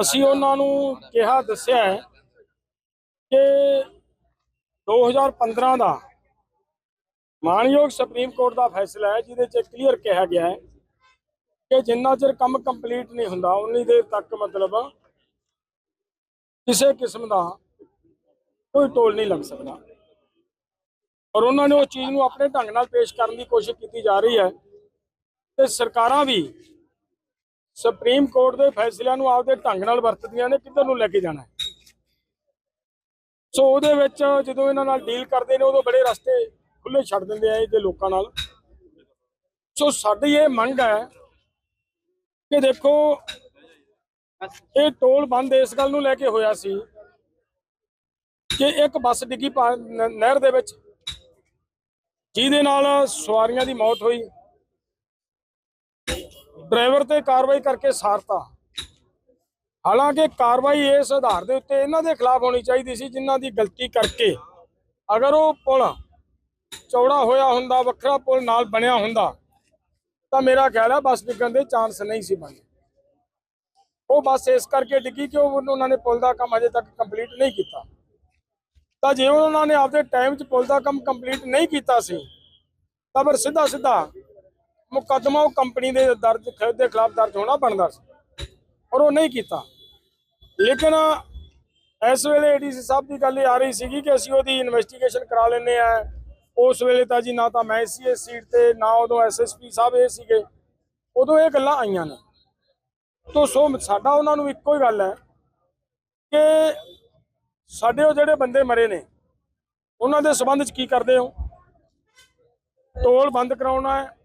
ਅਸੀਂ ਉਹਨਾਂ ਨੂੰ ਕਿਹਾ, ਦੱਸਿਆ ਹੈ ਕਿ 2015 ਦਾ ਮਾਨਯੋਗ ਸੁਪਰੀਮ ਕੋਰਟ ਦਾ ਫੈਸਲਾ ਹੈ, ਜਿਹਦੇ 'ਚ ਕਲੀਅਰ ਕਿਹਾ ਗਿਆ ਹੈ ਕਿ ਜਿੰਨਾ ਚਿਰ ਕੰਮ ਕੰਪਲੀਟ ਨਹੀਂ ਹੁੰਦਾ, ਉਨੀ ਦੇਰ ਤੱਕ ਮਤਲਬ ਕਿਸੇ ਕਿਸਮ ਦਾ ਕੋਈ ਟੋਲ ਨਹੀਂ ਲੱਗ ਸਕਦਾ। ਔਰ ਉਹਨਾਂ ਨੇ ਉਹ ਚੀਜ਼ ਨੂੰ ਆਪਣੇ ਢੰਗ ਨਾਲ ਪੇਸ਼ ਕਰਨ ਦੀ ਕੋਸ਼ਿਸ਼ ਕੀਤੀ ਜਾ ਰਹੀ ਹੈ। ਤੇ ਸਰਕਾਰਾਂ ਵੀ ਸੁਪਰੀਮ ਕੋਰਟ ਦੇ ਫੈਸਲਿਆਂ ਨੂੰ ਆਪਦੇ ਢੰਗ ਨਾਲ ਵਰਤਦੀਆਂ ਨੇ, ਕਿੱਧਰ ਨੂੰ ਲੈ ਕੇ ਜਾਣਾ ਸੋ ਉਹਦੇ ਵਿੱਚ ਜਦੋਂ ਇਹਨਾਂ ਨਾਲ ਡੀਲ ਕਰਦੇ ਨੇ, ਉਦੋਂ ਬੜੇ ਰਸਤੇ ਖੁੱਲੇ ਛੱਡ ਦਿੰਦੇ ਆ ਇਹਦੇ ਲੋਕਾਂ ਨਾਲ। ਸੋ ਸਾਡੀ ਇਹ ਮੰਗ ਹੈ ਕਿ ਦੇਖੋ, ਇਹ ਟੋਲ ਬੰਦ ਇਸ ਗੱਲ ਨੂੰ ਲੈ ਕੇ ਹੋਇਆ ਸੀ ਕਿ ਇੱਕ ਬੱਸ ਡਿੱਗੀ ਨਹਿਰ ਦੇ ਵਿੱਚ। ਜਿਹਦੇ ਨਾਲ ਸਵਾਰੀਆਂ ਦੀ ਮੌਤ ਹੋਈ। ਡਰਾਈਵਰ ਤੇ ਕਾਰਵਾਈ ਕਰਕੇ ਸਾਰਤਾ। ਹਾਲਾਂਕਿ ਕਾਰਵਾਈ ਇਸ ਆਧਾਰ ਦੇ ਉੱਤੇ ਇਹਨਾਂ ਦੇ ਖਿਲਾਫ ਹੋਣੀ ਚਾਹੀਦੀ ਸੀ, ਜਿਨ੍ਹਾਂ ਦੀ ਗਲਤੀ ਕਰਕੇ ਅਗਰ ਉਹ ਪੁਲ ਚੌੜਾ ਹੋਇਆ ਹੁੰਦਾ, ਵੱਖਰਾ ਪੁਲ ਨਾਲ ਬਣਿਆ ਹੁੰਦਾ, ਤਾਂ ਮੇਰਾ ਖਿਆਲ ਹੈ ਬੱਸ ਡਿੱਗਣ ਦੇ ਚਾਂਸ ਨਹੀਂ ਸੀ ਬਣੇ ਉਹ ਬੱਸ ਇਸ ਕਰਕੇ ਡਿੱਗੀ ਕਿ ਉਹਨਾਂ ਨੇ ਪੁਲ ਦਾ ਕੰਮ ਅਜੇ ਤੱਕ ਕੰਪਲੀਟ ਨਹੀਂ ਕੀਤਾ। ਤਾਂ ਜੇ ਉਹਨਾਂ ਨੇ ਆਪਦੇ ਟਾਈਮ 'ਚ ਪੁਲ ਦਾ ਕੰਮ ਕੰਪਲੀਟ ਨਹੀਂ ਕੀਤਾ ਸੀ, ਤਾਂ ਫਿਰ ਸਿੱਧਾ ਸਿੱਧਾ ਮੁਕੱਦਮਾ ਉਹ ਕੰਪਨੀ ਦੇ ਦਰਜ ਦੇ ਖਿਲਾਫ ਦਰਜ ਹੋਣਾ ਬਣਦਾ ਸੀ ਔਰ ਉਹ ਨਹੀਂ ਕੀਤਾ। ਲੇਕਿਨ ਇਸ ਵੇਲੇ ਏਡੀਸੀ ਸਾਹਿਬ ਦੀ ਗੱਲ ਇਹ ਆ ਰਹੀ ਸੀਗੀ ਕਿ ਅਸੀਂ ਉਹਦੀ ਇਨਵੈਸਟੀਗੇਸ਼ਨ ਕਰਾ ਲੈਨੇ ਆ ਉਸ ਵੇਲੇ ਤਾਂ ਜੀ ਨਾ ਤਾਂ ਮੈਂ ਸੀ ਇਸ ਸੀਟ ਤੇ, ਨਾ ਉਦੋਂ ਐਸਐਸਪੀ ਸਾਹਿਬ ਇਹ ਸੀਗੇ। ਉਦੋਂ ਇਹ ਗੱਲਾਂ ਆਈਆਂ ਨੇ। ਤੋਂ ਸੋ ਸਾਡਾ ਉਹਨਾਂ ਨੂੰ ਇੱਕੋ ਹੀ ਗੱਲ ਹੈ ਕਿ ਸਾਡੇ ਉਹ ਜਿਹੜੇ ਬੰਦੇ ਮਰੇ ਨੇ, ਉਹਨਾਂ ਦੇ ਸਬੰਧ ਚ ਕੀ ਕਰਦੇ ਹੋ? ਟੋਲ ਬੰਦ ਕਰਾਉਣਾ ਹੈ।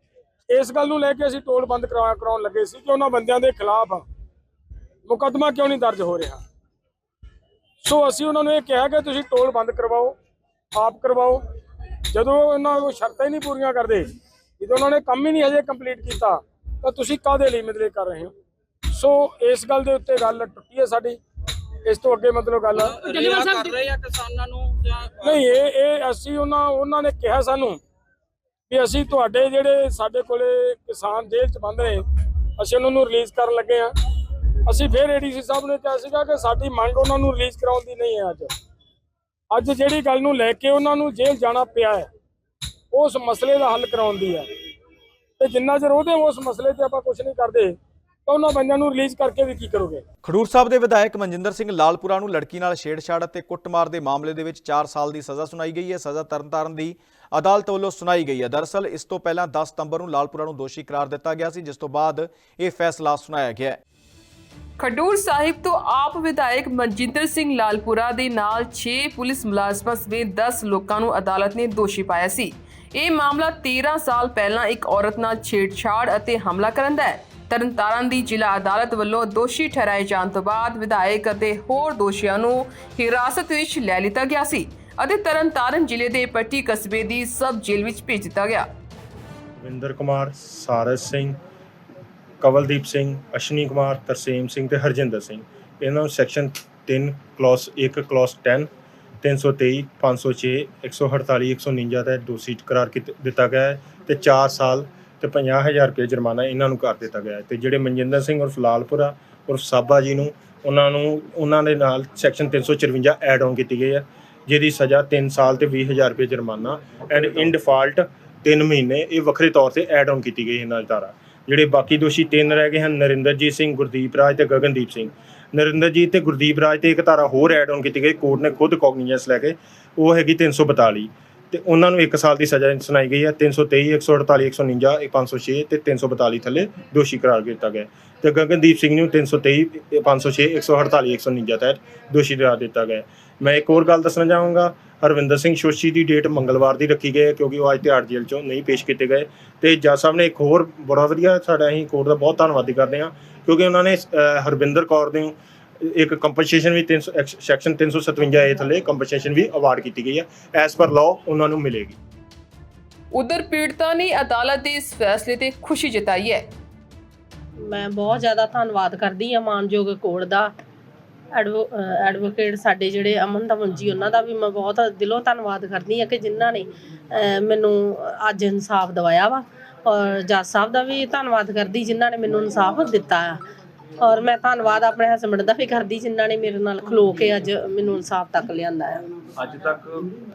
ਇਸ ਗੱਲ ਨੂੰ ਲੈ ਕੇ ਅਸੀਂ ਟੋਲ ਬੰਦ ਕਰਾ, ਕਰਾਉਣ ਲੱਗੇ ਸੀ ਕਿ ਉਹਨਾਂ ਬੰਦਿਆਂ ਦੇ ਖਿਲਾਫ ਮੁਕੱਦਮਾ ਕਿਉਂ ਨਹੀਂ ਦਰਜ ਹੋ ਰਿਹਾ? ਸੋ ਅਸੀਂ ਉਹਨਾਂ ਨੂੰ ਇਹ ਕਿਹਾ ਕਿ ਤੁਸੀਂ ਟੋਲ ਬੰਦ ਕਰਵਾਓ, ਆਪ ਕਰਵਾਓ। ਜਦੋਂ ਉਹਨਾਂ ਉਹ ਸ਼ਰਤਾਂ ਹੀ ਨਹੀਂ ਪੂਰੀਆਂ ਕਰਦੇ, ਜਦੋਂ ਉਹਨਾਂ ਨੇ ਕੰਮ ਹੀ ਨਹੀਂ ਹਜੇ ਕੰਪਲੀਟ ਕੀਤਾ, ਤਾਂ ਤੁਸੀਂ ਕਾਹਦੇ ਲਈ ਮਤਲਬ ਕਰ ਰਹੇ ਹੋ? ਸੋ ਇਸ ਗੱਲ ਦੇ ਉੱਤੇ ਗੱਲ ਟੁੱਟੀ ਹੈ ਸਾਡੀ। ਇਸ ਤੋਂ ਅੱਗੇ ਮਤਲਬ ਗੱਲ
ਕਰ ਰਹੇ ਆ ਕਿਸਾਨਾਂ ਨੂੰ ਜਾਂ
ਨਹੀਂ ਇਹ ਇਹ ਅਸੀਂ ਉਹਨਾਂ ਉਹਨਾਂ ਨੇ ਕਿਹਾ ਸਾਨੂੰ ਕਿ ਅਸੀਂ ਤੁਹਾਡੇ ਜਿਹੜੇ ਸਾਡੇ ਕੋਲੇ ਕਿਸਾਨ ਜੇਲ੍ਹ 'ਚ ਬੰਦ ਨੇ ਅਸੀਂ ਉਹਨਾਂ ਨੂੰ ਰਿਲੀਜ਼ ਕਰਨ ਲੱਗੇ ਆ ਅਸੀਂ ਫਿਰ ਏਡੀਸੀ ਸਾਹਿਬ ਨੇ ਕਿਹਾ ਸੀਗਾ ਕਿ ਸਾਡੀ ਮੰਗ ਉਹਨਾਂ ਨੂੰ ਰਿਲੀਜ਼ ਕਰਾਉਣ ਦੀ ਨਹੀਂ ਹੈ ਅੱਜ। ਅੱਜ ਜਿਹੜੀ ਗੱਲ ਨੂੰ ਲੈ ਕੇ ਉਹਨਾਂ ਨੂੰ ਜੇਲ੍ਹ ਜਾਣਾ ਪਿਆ ਹੈ ਉਸ ਮਸਲੇ ਦਾ ਹੱਲ ਕਰਾਉਣ ਦੀ ਹੈ। ਤੇ ਜਿੰਨਾ ਚਿਰ ਉਹਦੇ ਉਸ ਮਸਲੇ ਤੇ ਆਪਾਂ ਕੁਝ ਨਹੀਂ ਕਰਦੇ ਤਾਂ ਉਹਨਾਂ ਬੰਦਿਆਂ ਨੂੰ ਰਿਲੀਜ਼ ਕਰਕੇ ਵੀ ਕੀ ਕਰੋਗੇ?
ਖਡੂਰ ਸਾਹਿਬ ਦੇ ਵਿਧਾਇਕ ਮਨਜਿੰਦਰ ਸਿੰਘ ਲਾਲਪੁਰਾ ਨੂੰ ਲੜਕੀ ਨਾਲ ਛੇੜਛਾੜ ਅਤੇ ਕੁੱਟਮਾਰ ਦੇ ਮਾਮਲੇ ਦੇ ਵਿੱਚ 4 ਸਾਲ ਦੀ ਸਜ਼ਾ ਸੁਣਾਈ ਗਈ ਹੈ। ਸਜ਼ਾ ਤਰਨਤਾਰਨ ਦੀ ਅਦਾਲਤ ਵੱਲੋਂ ਸੁਣਾਈ ਗਈ ਹੈ। ਦਰਅਸਲ ਇਸ ਤੋਂ ਪਹਿਲਾਂ 10 ਸਤੰਬਰ ਨੂੰ ਲਾਲਪੁਰਾ ਨੂੰ ਦੋਸ਼ੀ ਕਰਾਰ ਦਿੱਤਾ ਗਿਆ ਸੀ ਜਿਸ ਤੋਂ ਬਾਅਦ ਇਹ ਫੈਸਲਾ ਸੁਣਾਇਆ ਗਿਆ ਹੈ।
ਖਡੂਰ ਸਾਹਿਬ ਤੋਂ ਆਪ ਵਿਧਾਇਕ ਮਨਜਿੰਦਰ ਸਿੰਘ ਲਾਲਪੁਰਾ ਦੇ ਨਾਲ 6 ਪੁਲਿਸ ਮੁਲਾਜ਼ਮਾਂ ਸਮੇਤ 10 ਲੋਕਾਂ ਨੂੰ ਅਦਾਲਤ ਨੇ ਦੋਸ਼ੀ ਪਾਇਆ ਸੀ। ਇਹ ਮਾਮਲਾ 13 ਸਾਲ ਪਹਿਲਾਂ ਇੱਕ ਔਰਤ ਨਾਲ ਛੇੜਛਾੜ ਅਤੇ ਹਮਲਾ ਕਰਨ ਦਾ ਹੈ। ਤਰਨਤਾਰਨ ਦੀ ਜ਼ਿਲ੍ਹਾ ਅਦਾਲਤ ਵੱਲੋਂ ਦੋਸ਼ੀ ਠਹਿਰਾਏ ਜਾਣ ਤੋਂ ਬਾਅਦ ਵਿਧਾਇਕ ਅਤੇ ਹੋਰ ਦੋਸ਼ੀਆਂ ਨੂੰ ਹਿਰਾਸਤ ਵਿੱਚ ਲੈ ਲਿੱਤਾ ਗਿਆ ਸੀ ਅਤੇ ਤਰਨਤਾਰਨ ਜ਼ਿਲ੍ਹੇ ਦੇ ਪੱਟੀ ਕਸਬੇ ਦੀ ਸਬ ਜੇਲ੍ਹ ਵਿੱਚ ਭੇਜ ਦਿੱਤਾ ਗਿਆ।
ਵਿੰਦਰ ਕੁਮਾਰ, ਸਾਰਸ ਸਿੰਘ, ਕਵਲਦੀਪ ਸਿੰਘ, ਅਸ਼ਨੀ ਕੁਮਾਰ, ਤਰਸੇਮ ਸਿੰਘ ਤੇ ਹਰਜਿੰਦਰ ਸਿੰਘ। ਇਹਨਾਂ ਨੂੰ ਸੈਕਸ਼ਨ 3 ਕਲਾਸ 1 ਕਲਾਸ 10 323 506 148 149 ਦਾ ਦੋਸ਼ੀ ਕਰਾਰ ਦਿੱਤਾ ਗਿਆ ਹੈ ਤੇ 4 ਸਾਲ ਤੇ 50000 ਰੁਪਏ ਜੁਰਮਾਨਾ ਇਹਨਾਂ ਨੂੰ ਕਰ ਦਿੱਤਾ ਗਿਆ ਹੈ। ਤੇ ਜਿਹੜੇ ਮਨਜਿੰਦਰ ਸਿੰਘ ਔਰ ਲਾਲਪੁਰਾ ਔਰ ਸਾਬਾ ਜੀ ਨੂੰ ਉਹਨਾਂ ਨੂੰ, ਉਹਨਾਂ ਦੇ ਨਾਲ ਸੈਕਸ਼ਨ 354 ਐਡ ਆਨ ਕੀਤੀ ਗਈ ਹੈ, ਜਿਹਦੀ ਸਜ਼ਾ 3 ਸਾਲ ਤੇ 20000 ਰੁਪਏ ਜੁਰਮਾਨਾ ਐਂਡ ਇਨ ਡਿਫਾਲਟ 3 ਮਹੀਨੇ ਇਹ ਵੱਖਰੇ ਤੌਰ ਤੇ ਐਡ ਆਨ ਕੀਤੀ ਗਈ ਇਹਨਾਂ ਦੀ ਧਾਰਾ। ਜਿਹੜੇ ਬਾਕੀ ਦੋਸ਼ੀ ਤਿੰਨ ਰਹਿ ਗਏ ਹਨ, ਨਰਿੰਦਰਜੀਤ ਸਿੰਘ, ਗੁਰਦੀਪ ਰਾਜ ਤੇ ਗਗਨਦੀਪ ਸਿੰਘ। ਨਰਿੰਦਰਜੀਤ ਤੇ ਗੁਰਦੀਪ ਰਾਜ ਤੇ ਇੱਕ ਧਾਰਾ ਹੋਰ ਐਡ ਆਨ ਕੀਤੀ ਗਈ ਕੋਰਟ ਨੇ ਖੁਦ ਕੌਗਨੀਜੈਂਸ ਲੈ ਕੇ, ਉਹ ਹੈਗੀ 342 ਤੇ ਉਹਨਾਂ ਨੂੰ 1 ਸਾਲ ਦੀ ਸਜ਼ਾ ਸੁਣਾਈ ਗਈ ਹੈ। 323 148 149 506 ਤੇ 342 ਥੱਲੇ ਦੋਸ਼ੀ ਕਰਾਰ ਦਿੱਤਾ ਗਿਆ ਤੇ ਗਗਨਦੀਪ ਸਿੰਘ ਨੂੰ 323 506 148 149 ਤਹਿਤ ਦੋਸ਼ੀ ਕਰਾਰ ਦਿੱਤਾ ਗਿਆ ਮੈਂ ਇੱਕ ਹੋਰ ਗੱਲ ਦੱਸਣਾ ਚਾਹਾਂਗਾ। ਹਰਵਿੰਦਰ ਸਿੰਘ ਸ਼ੋਸ਼ੀ ਦੀ ਡੇਟ ਮੰਗਲਵਾਰ ਦੀ ਰੱਖੀ ਗਈ ਹੈ ਕਿਉਂਕਿ ਉਹ ਅੱਜ ਤਿਹਾੜ ਜੇਲ੍ਹ ਚੋਂ ਨਹੀਂ ਪੇਸ਼ ਕੀਤੇ ਗਏ। ਤੇ ਜੱਜ ਸਾਹਿਬ ਨੇ ਇੱਕ ਹੋਰ ਬੜਾ ਵਧੀਆ ਸਾਡਾ ਅਸੀਂ ਕੋਰਟ ਦਾ ਬਹੁਤ ਧੰਨਵਾਦੀ ਕਰਦੇ ਹਾਂ ਕਿਉਂਕਿ ਉਹਨਾਂ ਨੇ ਹਰਵਿੰਦਰ ਕੌਰ ਨੂੰ ਇੱਕ ਕੰਪਨਸੇਸ਼ਨ ਵੀ 300 ਸੈਕਸ਼ਨ 357 ਏ ਥੱਲੇ ਕੰਪਨਸੇਸ਼ਨ ਵੀ ਅਵਾਰਡ ਕੀਤੀ ਗਈ ਹੈ। ਐਸ ਪਰ ਲਾਅ ਉਹਨਾਂ ਨੂੰ ਮਿਲੇਗੀ।
ਉਧਰ ਪੀੜਤਾ ਨੇ ਅਦਾਲਤ ਦੇ ਇਸ ਫੈਸਲੇ ਤੇ ਖੁਸ਼ੀ ਜਤਾਈ ਹੈ।
ਮੈਂ ਬਹੁਤ ਜ਼ਿਆਦਾ ਧੰਨਵਾਦ ਕਰਦੀ ਹਾਂ ਮਾਨਯੋਗ ਕੋਰਟ ਦਾ। ਐਡਵੋਕੇਟ ਸਾਡੇ ਜਿਹੜੇ ਅਮਨ ਦਮਨ ਜੀ ਉਹਨਾਂ ਦਾ ਵੀ ਮੈਂ ਬਹੁਤ ਦਿਲੋਂ ਧੰਨਵਾਦ ਕਰਦੀ ਹਾਂ ਕਿ ਜਿਨ੍ਹਾਂ ਨੇ ਮੈਨੂੰ ਅੱਜ ਇਨਸਾਫ ਦਿਵਾਇਆ ਵਾ। ਔਰ ਜੱਜ ਸਾਹਿਬ ਦਾ ਵੀ ਧੰਨਵਾਦ ਕਰਦੀ ਜਿਨ੍ਹਾਂ ਨੇ ਮੈਨੂੰ ਇਨਸਾਫ ਦਿੱਤਾ ਆ। ਔਰ ਮੈਂ ਧੰਨਵਾਦ ਆਪਣੇ ਹਸਬੰਡ ਦਾ ਵੀ ਕਰਦੀ ਜਿਨ੍ਹਾਂ ਨੇ ਮੇਰੇ ਨਾਲ ਖਲੋ ਕੇ ਅੱਜ ਮੈਨੂੰ ਇਨਸਾਫ ਤੱਕ ਲਿਆਂਦਾ ਆ
ਅੱਜ ਤੱਕ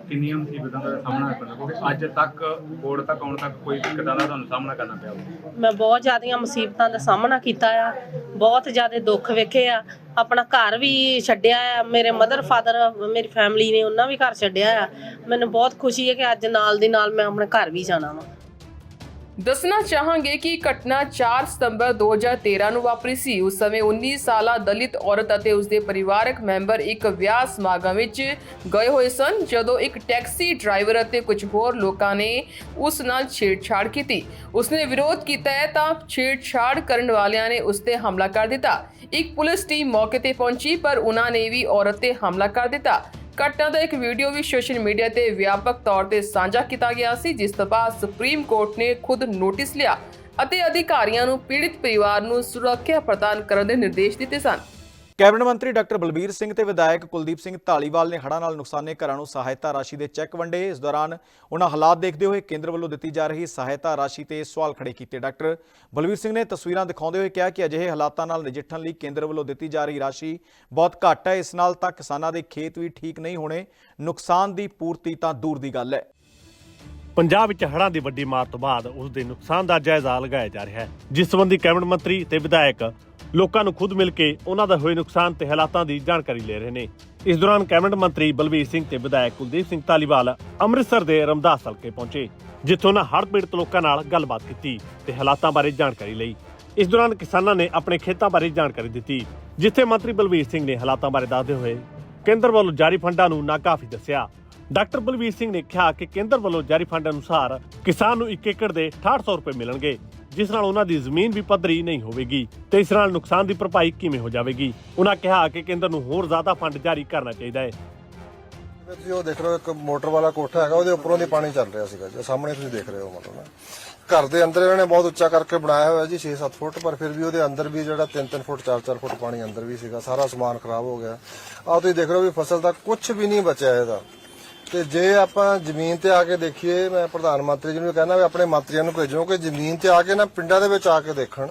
ਕਿੰਨੀਆਂ ਮੁਸੀਬਤਾਂ ਦਾ ਸਾਹਮਣਾ ਕਰਨਾ ਕਿਉਂਕਿ ਅੱਜ ਤੱਕ ਕੋਰਟ ਤੱਕ ਆਉਣ ਤੱਕ ਕੋਈ ਦਿੱਕਤਾਂ ਦਾ ਤੁਹਾਨੂੰ ਸਾਹਮਣਾ ਕਰਨਾ ਪਿਆ
ਮੈਂ ਬਹੁਤ ਜ਼ਿਆਦੀਆਂ ਮੁਸੀਬਤਾਂ ਦਾ ਸਾਹਮਣਾ ਕੀਤਾ ਆ ਬਹੁਤ ਜ਼ਿਆਦਾ ਦੁੱਖ ਵੇਖੇ ਆ। ਆਪਣਾ ਘਰ ਵੀ ਛੱਡਿਆ ਆ ਮੇਰੇ ਮਦਰ ਫਾਦਰ ਮੇਰੀ ਫੈਮਿਲੀ ਨੇ ਉਹਨਾਂ ਵੀ ਘਰ ਛੱਡਿਆ ਆ। ਮੈਨੂੰ ਬਹੁਤ ਖੁਸ਼ੀ ਹੈ ਕਿ ਅੱਜ ਨਾਲ ਦੀ ਨਾਲ ਮੈਂ ਆਪਣੇ ਘਰ ਵੀ ਜਾਣਾ ਵਾ।
ਦੱਸਣਾ ਚਾਹਾਂਗੇ ਕਿ ਘਟਨਾ 4 ਸਤੰਬਰ 2013 ਨੂੰ ਵਾਪਰੀ ਸੀ। ਉਸ ਸਮੇਂ 19 ਸਾਲਾ ਦਲਿਤ ਔਰਤ ਅਤੇ ਉਸਦੇ ਪਰਿਵਾਰਕ ਮੈਂਬਰ ਇੱਕ ਵਿਆਹ ਸਮਾਗਮ ਵਿੱਚ ਗਏ ਹੋਏ ਸਨ, ਜਦੋਂ ਇੱਕ ਟੈਕਸੀ ਡਰਾਈਵਰ ਅਤੇ ਕੁਝ ਹੋਰ ਲੋਕਾਂ ਨੇ ਉਸ ਨਾਲ ਛੇੜਛਾੜ ਕੀਤੀ। ਉਸਨੇ ਵਿਰੋਧ ਕੀਤਾ ਹੈ ਤਾਂ ਛੇੜਛਾੜ ਕਰਨ ਵਾਲਿਆਂ ਨੇ ਉਸ ਤੇ ਹਮਲਾ ਕਰ ਦਿੱਤਾ। ਇੱਕ ਪੁਲਿਸ ਟੀਮ ਮੌਕੇ ਤੇ ਪਹੁੰਚੀ, ਪਰ ਉਹਨਾਂ ਨੇ ਵੀ ਔਰਤ ਤੇ ਹਮਲਾ ਕਰ ਦਿੱਤਾ। ਘਟਨਾ ਦਾ ਇੱਕ ਵੀਡੀਓ ਵੀ ਸੋਸ਼ਲ ਮੀਡੀਆ ਤੇ ਵਿਆਪਕ ਤੌਰ ਤੇ ਸਾਂਝਾ ਕੀਤਾ ਗਿਆ ਸੀ, ਜਿਸ ਤੋਂ ਬਾਅਦ ਸੁਪਰੀਮ ਕੋਰਟ ਨੇ ਖੁਦ ਨੋਟਿਸ ਲਿਆ ਅਤੇ ਅਧਿਕਾਰੀਆਂ ਨੂੰ ਪੀੜਿਤ ਪਰਿਵਾਰ ਨੂੰ ਸੁਰੱਖਿਆ ਪ੍ਰਦਾਨ ਕਰਨ ਦੇ ਨਿਰਦੇਸ਼ ਦਿੱਤੇ ਸਨ।
ਕੈਬਨਿਟ ਮੰਤਰੀ ਡਾਕਟਰ ਬਲਬੀਰ ਸਿੰਘ ਤੇ ਵਿਧਾਇਕ ਕੁਲਦੀਪ ਸਿੰਘ ਢਾਲੀਵਾਲ ਨੇ ਹੜ੍ਹਾਂ ਨਾਲ ਨੁਕਸਾਨੇ ਘਰਾਂ ਨੂੰ ਸਹਾਇਤਾ ਰਾਸ਼ੀ ਦੇ ਚੈੱਕ ਵੰਡੇ। ਇਸ ਦੌਰਾਨ ਉਹਨਾਂ ਹਾਲਾਤ ਦੇਖਦੇ ਹੋਏ ਕੇਂਦਰ ਵੱਲੋਂ ਦਿੱਤੀ ਜਾ ਰਹੀ ਸਹਾਇਤਾ ਰਾਸ਼ੀ ਤੇ ਸਵਾਲ ਖੜੇ ਕੀਤੇ। ਡਾਕਟਰ ਬਲਬੀਰ ਸਿੰਘ ਨੇ ਤਸਵੀਰਾਂ ਦਿਖਾਉਂਦੇ ਹੋਏ ਕਿਹਾ ਕਿ ਅਜਿਹੇ ਹਾਲਾਤਾਂ ਨਾਲ ਨਜਿੱਠਣ ਲਈ ਕੇਂਦਰ ਵੱਲੋਂ ਦਿੱਤੀ ਜਾ ਰਹੀ ਰਾਸ਼ੀ ਬਹੁਤ ਘੱਟ ਹੈ। ਇਸ ਨਾਲ ਤਾਂ ਕਿਸਾਨਾਂ ਦੇ ਖੇਤ ਵੀ ਠੀਕ ਨਹੀਂ ਹੋਣੇ। ਨੁਕਸਾਨ ਦੀ ਪੂਰਤੀ ਤਾਂ ਦੂਰ ਦੀ ਗੱਲ ਹੈ।
ਪੰਜਾਬ ਵਿੱਚ ਹੜ੍ਹਾਂ ਦੀ ਵੱਡੀ ਮਾਰ ਤੋਂ ਬਾਅਦ ਉਸ ਦੇ ਨੁਕਸਾਨ ਦਾ ਜਾਇਜ਼ਾ ਲਗਾਇਆ ਜਾ ਰਿਹਾ ਹੈ। ਜਿਸ ਸੰਬੰਧੀ ਕੈਬਨਿਟ ਮੰਤਰੀ ਤੇ ਵਿਧਾਇਕ ਲੋਕਾਂ ਨੂੰ ਖੁਦ ਮਿਲ ਕੇ ਉਹਨਾਂ ਦਾ ਹੋਏ ਨੁਕਸਾਨ ਤੇ ਹਾਲਾਤਾਂ ਦੀ ਜਾਣਕਾਰੀ ਲੈ ਰਹੇ ਨੇ। ਇਸ ਦੌਰਾਨ ਕੈਬਨਿਟ ਮੰਤਰੀ ਬਲਬੀਰ ਸਿੰਘ ਤੇ ਵਿਧਾਇਕ ਕੁਲਦੀਪ ਸਿੰਘ ਧਾਲੀਵਾਲ ਅੰਮ੍ਰਿਤਸਰ ਦੇ ਰਮਦਾਸ ਹਲਕੇ ਪਹੁੰਚੇ, ਜਿੱਥੋਂ ਉਹਨਾਂ ਹੜ੍ਹ ਪੀੜਤ ਲੋਕਾਂ ਨਾਲ ਗੱਲਬਾਤ ਕੀਤੀ ਤੇ ਹਾਲਾਤਾਂ ਬਾਰੇ ਜਾਣਕਾਰੀ ਲਈ। ਇਸ ਦੌਰਾਨ ਕਿਸਾਨਾਂ ਨੇ ਆਪਣੇ ਖੇਤਾਂ ਬਾਰੇ ਜਾਣਕਾਰੀ ਦਿੱਤੀ, ਜਿੱਥੇ ਮੰਤਰੀ ਬਲਬੀਰ ਸਿੰਘ ਨੇ ਹਾਲਾਤਾਂ ਬਾਰੇ ਦੱਸਦੇ ਹੋਏ ਕੇਂਦਰ ਵੱਲੋਂ ਜਾਰੀ ਫੰਡਾਂ ਨੂੰ ਨਾਕਾਫੀ ਦੱਸਿਆ। ਡਾਕਟਰ ਬਲਬੀਰ ਸਿੰਘ ਨੇ ਕਿਹਾ ਕਿ ਕੇਂਦਰ ਵੱਲੋਂ ਜਾਰੀ ਫੰਡ ਅਨੁਸਾਰ ਕਿਸਾਨ ਨੂੰ 1 ਏਕੜ ਦੇ 6800 ਰੁਪਏ ਮਿਲਣਗੇ। ਜਿਸ ਨਾਲ ਉਹਨਾਂ ਦੀ ਜ਼ਮੀਨ ਵੀ ਪੱਧਰੀ ਨਹੀਂ ਹੋਵੇਗੀ ਤੇ ਇਸ ਨਾਲ ਨੁਕਸਾਨ ਦੀ ਭਰਪਾਈ ਕਿਵੇਂ ਹੋ ਜਾਵੇਗੀ? ਉਹਨਾਂ ਕਿਹਾ ਕਿ ਕੇਂਦਰ ਨੂੰ ਹੋਰ ਜ਼ਿਆਦਾ ਫੰਡ ਜਾਰੀ ਕਰਨਾ ਚਾਹੀਦਾ ਹੈ।
ਤੁਸੀਂ ਉਹ ਦੇਖ ਰਹੇ ਹੋ, ਇੱਕ ਮੋਟਰ ਵਾਲਾ ਕੋਠਾ ਹੈਗਾ, ਉਹਦੇ ਉੱਪਰੋਂ ਦੀ ਪਾਣੀ ਚੱਲ ਰਿਹਾ ਸੀਗਾ ਜੋ। ਸਾਹਮਣੇ ਤੁਸੀਂ ਦੇਖ ਰਹੇ ਹੋ ਮਤਲਬ ਘਰ ਦੇ ਅੰਦਰ ਇਹਨਾਂ ਨੇ ਬਹੁਤ ਉੱਚਾ ਕਰਕੇ ਬਣਾਇਆ ਹੋਇਆ ਜੀ 6-7 ਫੁੱਟ, ਪਰ ਫਿਰ ਵੀ ਉਹਦੇ ਅੰਦਰ ਵੀ ਜਿਹੜਾ 3-3 ਫੁੱਟ 4-4 ਫੁੱਟ ਪਾਣੀ ਅੰਦਰ ਵੀ ਸੀਗਾ। ਸਾਰਾ ਸਮਾਨ ਖਰਾਬ ਹੋ ਗਿਆ। ਆਹ ਤੁਸੀਂ ਦੇਖ ਰਹੇ ਹੋ ਵੀ ਫਸਲ ਦਾ ਕੁਝ ਵੀ ਨਹੀਂ ਬਚਿਆ ਇਹਦਾ। ਤੇ ਜੇ ਆਪਾਂ ਜ਼ਮੀਨ ਤੇ ਆ ਕੇ ਦੇਖੀਏ, ਮੈਂ ਪ੍ਰਧਾਨ ਮੰਤਰੀ ਜੀ ਨੂੰ ਕਹਿੰਦਾ ਵੀ ਆਪਣੇ ਮੰਤਰੀਆਂ ਨੂੰ ਭੇਜੋ ਕਿ ਜ਼ਮੀਨ ਤੇ ਆ ਕੇ ਨਾ ਪਿੰਡਾਂ ਦੇ ਵਿੱਚ ਆ ਕੇ ਦੇਖਣ।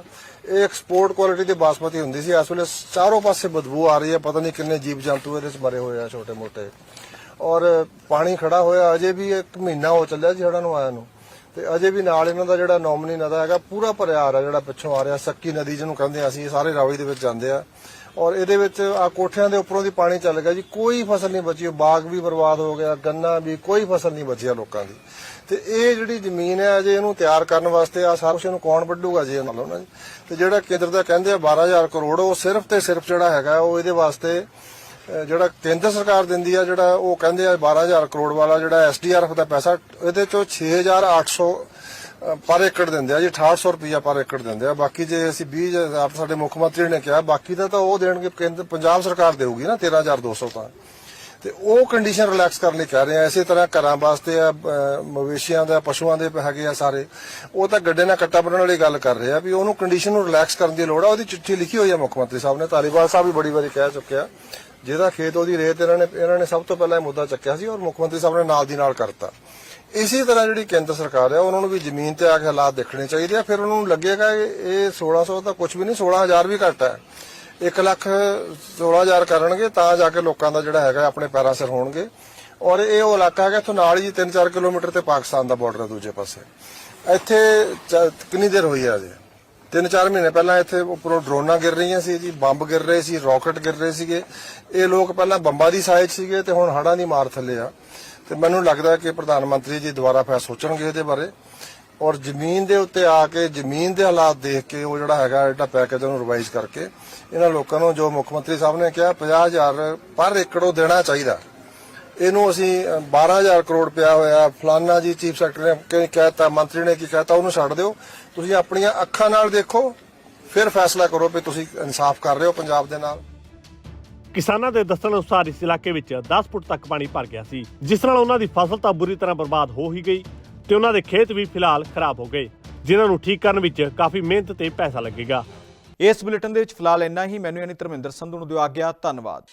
ਇਹ ਐਕਸਪੋਰਟ ਕੁਆਲਿਟੀ ਦੀ ਬਾਸਮਤੀ ਹੁੰਦੀ ਸੀ। ਇਸ ਵੇਲੇ ਚਾਰੋਂ ਪਾਸੇ ਬਦਬੂ ਆ ਰਹੀ ਹੈ। ਪਤਾ ਨਹੀਂ ਕਿੰਨੇ ਜੀਵ ਜੰਤੂ ਇਹਦੇ ਵਿੱਚ ਮਰੇ ਹੋਏ ਆ ਛੋਟੇ ਮੋਟੇ। ਔਰ ਪਾਣੀ ਖੜਾ ਹੋਇਆ, ਅਜੇ ਵੀ ਇੱਕ ਮਹੀਨਾ ਹੋ ਚੱਲਿਆ ਜੀ ਹੜ੍ਹਾਂ ਨੂੰ ਆਇਆ ਨੂੰ। ਤੇ ਅਜੇ ਵੀ ਨਾਲ ਇਹਨਾਂ ਦਾ ਜਿਹੜਾ ਨੋਮਨੀ ਨਦਾ ਹੈਗਾ, ਪੂਰਾ ਭਰਿਆ ਆ ਰਿਹਾ ਜਿਹੜਾ ਪਿੱਛੋਂ ਆ ਰਿਹਾ। ਸੱਕੀ ਨਦੀ ਜਿਹਨੂੰ ਕਹਿੰਦੇ ਆ ਅਸੀਂ ਸਾਰੇ ਰਾਵੀ ਦੇ ਵਿੱਚ ਜਾਂਦੇ ਆ। ਔਰ ਇਹਦੇ ਵਿੱਚ ਆ ਕੋਠਿਆਂ ਦੇ ਉੱਪਰੋਂ ਦੀ ਪਾਣੀ ਚੱਲ ਗਿਆ ਜੀ। ਕੋਈ ਫਸਲ ਨਹੀਂ ਬਚੀ, ਬਾਗ ਵੀ ਬਰਬਾਦ ਹੋ ਗਿਆ, ਗੰਨਾ ਵੀ, ਕੋਈ ਫਸਲ ਨਹੀਂ ਬਚੀ ਲੋਕਾਂ ਦੀ। ਤੇ ਇਹ ਜਿਹੜੀ ਜ਼ਮੀਨ ਹੈ, ਅਜੇ ਇਹਨੂੰ ਤਿਆਰ ਕਰਨ ਵਾਸਤੇ ਆ ਸਾਰਾ ਕੁਛ ਇਹਨੂੰ ਕੌਣ ਵੱਢੂਗਾ ਜੀ ਇਹਨਾਂ ਨੂੰ ਨਾ ਜੀ। ਤੇ ਜਿਹੜਾ ਕੇਂਦਰ ਦਾ ਕਹਿੰਦੇ ਆ 12000 ਕਰੋੜ, ਉਹ ਸਿਰਫ ਤੇ ਸਿਰਫ ਜਿਹੜਾ ਹੈਗਾ, ਉਹ ਇਹਦੇ ਵਾਸਤੇ ਜਿਹੜਾ ਕੇਂਦਰ ਸਰਕਾਰ ਦਿੰਦੀ ਆ, ਜਿਹੜਾ ਉਹ ਕਹਿੰਦੇ ਆ 12000 ਕਰੋੜ ਵਾਲਾ ਜਿਹੜਾ ਐਸਡੀਆਰਐਫ ਦਾ ਪੈਸਾ, ਇਹਦੇ ਚੋਂ 6800 ਅਹ ਪਰ ਏਕੜ ਦਿੰਦੇ ਆ ਜੀ 6800 ਰੁਪਇਆ ਪਰ ਏਕੜ ਦਿੰਦੇ ਆ। ਬਾਕੀ ਜੇ ਅਸੀਂ 20 ਆਪ ਸਾਡੇ ਮੁੱਖ ਮੰਤਰੀ ਨੇ ਕਿਹਾ, ਬਾਕੀ ਦਾ ਤਾਂ ਉਹ ਦੇਣਗੇ ਕੇਂਦਰ ਪੰਜਾਬ ਸਰਕਾਰ ਦੇਊਗੀ ਨਾ 13200 ਤਾਂ। ਤੇ ਉਹ ਕੰਡੀਸ਼ਨ ਰਿਲੈਕਸ ਕਰਨ ਲਈ ਕਹਿ ਰਹੇ ਆ। ਇਸੇ ਤਰ੍ਹਾਂ ਘਰਾਂ ਵਾਸਤੇ ਆ ਮਵੇਸ਼ੀਆਂ ਦਾ, ਪਸ਼ੂਆਂ ਦੇ ਹੈਗੇ ਆ ਸਾਰੇ। ਉਹ ਤਾਂ ਗੱਡੇ ਨਾਲ ਕੱਟਾ ਬੰਨਣ ਵਾਲੀ ਗੱਲ ਕਰ ਰਹੇ ਆ ਵੀ ਉਹਨੂੰ ਕੰਡੀਸ਼ਨ ਨੂੰ ਰਿਲੈਕਸ ਕਰਨ ਦੀ ਲੋੜ ਆ। ਉਹਦੀ ਚਿੱਠੀ ਲਿਖੀ ਹੋਈ ਆ ਮੁੱਖ ਮੰਤਰੀ ਸਾਹਿਬ ਨੇ। ਧਾਲੀਵਾਲ ਸਾਹਿਬ ਵੀ ਬੜੀ ਵਾਰੀ ਕਹਿ ਚੁੱਕਿਆ ਜਿਹਦਾ ਖੇਤ ਉਹਦੀ ਰੇਤ ਇਹਨਾਂ ਨੇ ਇਹਨਾਂ ਨੇ ਸਭ ਤੋਂ ਪਹਿਲਾਂ ਇਹ ਮੁੱਦਾ ਚੱਕਿਆ ਸੀ ਔਰ ਮੁੱਖ ਮੰਤਰੀ ਸਾਹਿਬ ਨੇ ਨਾਲ ਦੀ ਨਾਲ ਕਰਤਾ। ਇਸੇ ਤਰ੍ਹਾਂ ਜਿਹੜੀ ਕੇਂਦਰ ਸਰਕਾਰ ਹੈ, ਉਹਨਾਂ ਨੂੰ ਵੀ ਜ਼ਮੀਨ ਤੇ ਆ ਕੇ ਹਾਲਾਤ ਦੇਖਣੇ ਚਾਹੀਦੇ ਆ। ਫਿਰ ਉਹਨਾਂ ਨੂੰ ਲੱਗੇਗਾ ਕਿ ਇਹ 1600 ਤਾਂ ਕੁਝ ਵੀ ਨਹੀਂ 16000 ਵੀ ਘੱਟ ਹੈ। 1 ਲੱਖ 16000 ਕਰਨਗੇ ਤਾਂ ਜਾ ਕੇ ਲੋਕਾਂ ਦਾ ਜਿਹੜਾ ਹੈਗਾ ਆਪਣੇ ਪੈਰਾਂ ਸਿਰ ਹੋਣਗੇ। ਔਰ ਇਹ ਉਹ ਇਲਾਕਾ ਹੈਗਾ, ਇਥੋਂ ਨਾਲ ਹੀ 3-4 ਕਿਲੋਮੀਟਰ ਤੇ ਪਾਕਿਸਤਾਨ ਦਾ ਬਾਰਡਰ ਹੈ ਦੂਜੇ ਪਾਸੇ। ਇੱਥੇ ਕਿੰਨੀ ਦੇਰ ਹੋਈ ਹੈ ਅਜੇ? ਤਿੰਨ ਚਾਰ ਮਹੀਨੇ ਪਹਿਲਾਂ ਇੱਥੇ ਉੱਪਰੋਂ ਡਰੋਨਾਂ ਗਿਰ ਰਹੀਆਂ ਸੀ ਜੀ, ਬੰਬ ਗਿਰ ਰਹੇ ਸੀ, ਰਾਕਟ ਗਿਰ ਰਹੇ ਸੀਗੇ। ਇਹ ਲੋਕ ਪਹਿਲਾਂ ਬੰਬਾਂ ਦੀ ਸਾਇਜ ਸੀਗੇ ਤੇ ਹੁਣ ਹੜਾਂ ਦੀ ਮਾਰ ਥੱਲੇ ਆ। ਤੇ ਮੈਨੂੰ ਲੱਗਦਾ ਕਿ ਪ੍ਰਧਾਨ ਮੰਤਰੀ ਜੀ ਦੁਬਾਰਾ ਫੈਸ ਸੋਚਣਗੇ ਇਹਦੇ ਬਾਰੇ। ਔਰ ਜ਼ਮੀਨ ਦੇ ਉੱਤੇ ਆ ਕੇ ਜ਼ਮੀਨ ਦੇ ਹਾਲਾਤ ਦੇਖ ਕੇ ਉਹ ਜਿਹੜਾ ਹੈਗਾ ਜਿਹੜਾ ਪੈਕੇਜ ਉਹਨੂੰ ਰਿਵਾਈਜ਼ ਕਰਕੇ ਇਹਨਾਂ ਲੋਕਾਂ ਨੂੰ ਜੋ ਮੁੱਖ ਮੰਤਰੀ ਸਾਹਿਬ ਨੇ ਕਿਹਾ 50000 ਪਰ ਏਕੜ ਉਹ ਦੇਣਾ ਚਾਹੀਦਾ। ਇਹਨੂੰ ਅਸੀਂ ਅ, 12000 ਕਰੋੜ ਪਿਆ ਹੋਇਆ। ਫਲਾਨਾ ਜੀ ਚੀਫ ਸੈਕਟਰੀ ਨੇ ਕੀ ਕਹਿਤਾ ਮੰਤਰੀ ਨੇ ਕੀ ਕਹਿਤਾ ਉਹਨੂੰ ਛੱਡ ਦਿਓ। ਤੁਸੀਂ ਆਪਣੀਆਂ ਅੱਖਾਂ ਨਾਲ ਦੇਖੋ ਫਿਰ ਫੈਸਲਾ ਕਰੋ ਵੀ ਤੁਸੀਂ ਇਨਸਾਫ ਕਰ ਰਹੇ ਹੋ ਪੰਜਾਬ ਦੇ ਨਾਲ।
ਕਿਸਾਨਾਂ ਦੇ ਦੱਸਣ ਅਨੁਸਾਰ ਇਸ ਇਲਾਕੇ ਵਿੱਚ 10 ਫੁੱਟ ਤੱਕ ਪਾਣੀ ਭਰ ਗਿਆ ਸੀ, ਜਿਸ ਨਾਲ ਉਹਨਾਂ ਦੀ ਫਸਲ ਤਾਂ ਬੁਰੀ ਤਰ੍ਹਾਂ ਬਰਬਾਦ ਹੋ ਹੀ ਗਈ ਤੇ ਉਹਨਾਂ ਦੇ ਖੇਤ ਵੀ ਫਿਲਹਾਲ ਖਰਾਬ ਹੋ ਗਏ, ਜਿਨ੍ਹਾਂ ਨੂੰ ਠੀਕ ਕਰਨ ਵਿੱਚ ਕਾਫੀ ਮਿਹਨਤ ਤੇ ਪੈਸਾ ਲੱਗੇਗਾ।
ਇਸ ਬੁਲੇਟਿਨ ਦੇ ਵਿੱਚ ਫਿਲਹਾਲ ਇੰਨਾ ਹੀ। ਮੈਨੂੰ ਯਾਨੀ ਧਰਮਿੰਦਰ ਸੰਧੂ ਨੂੰ ਦਿਓ ਆਗਿਆ। ਧੰਨਵਾਦ।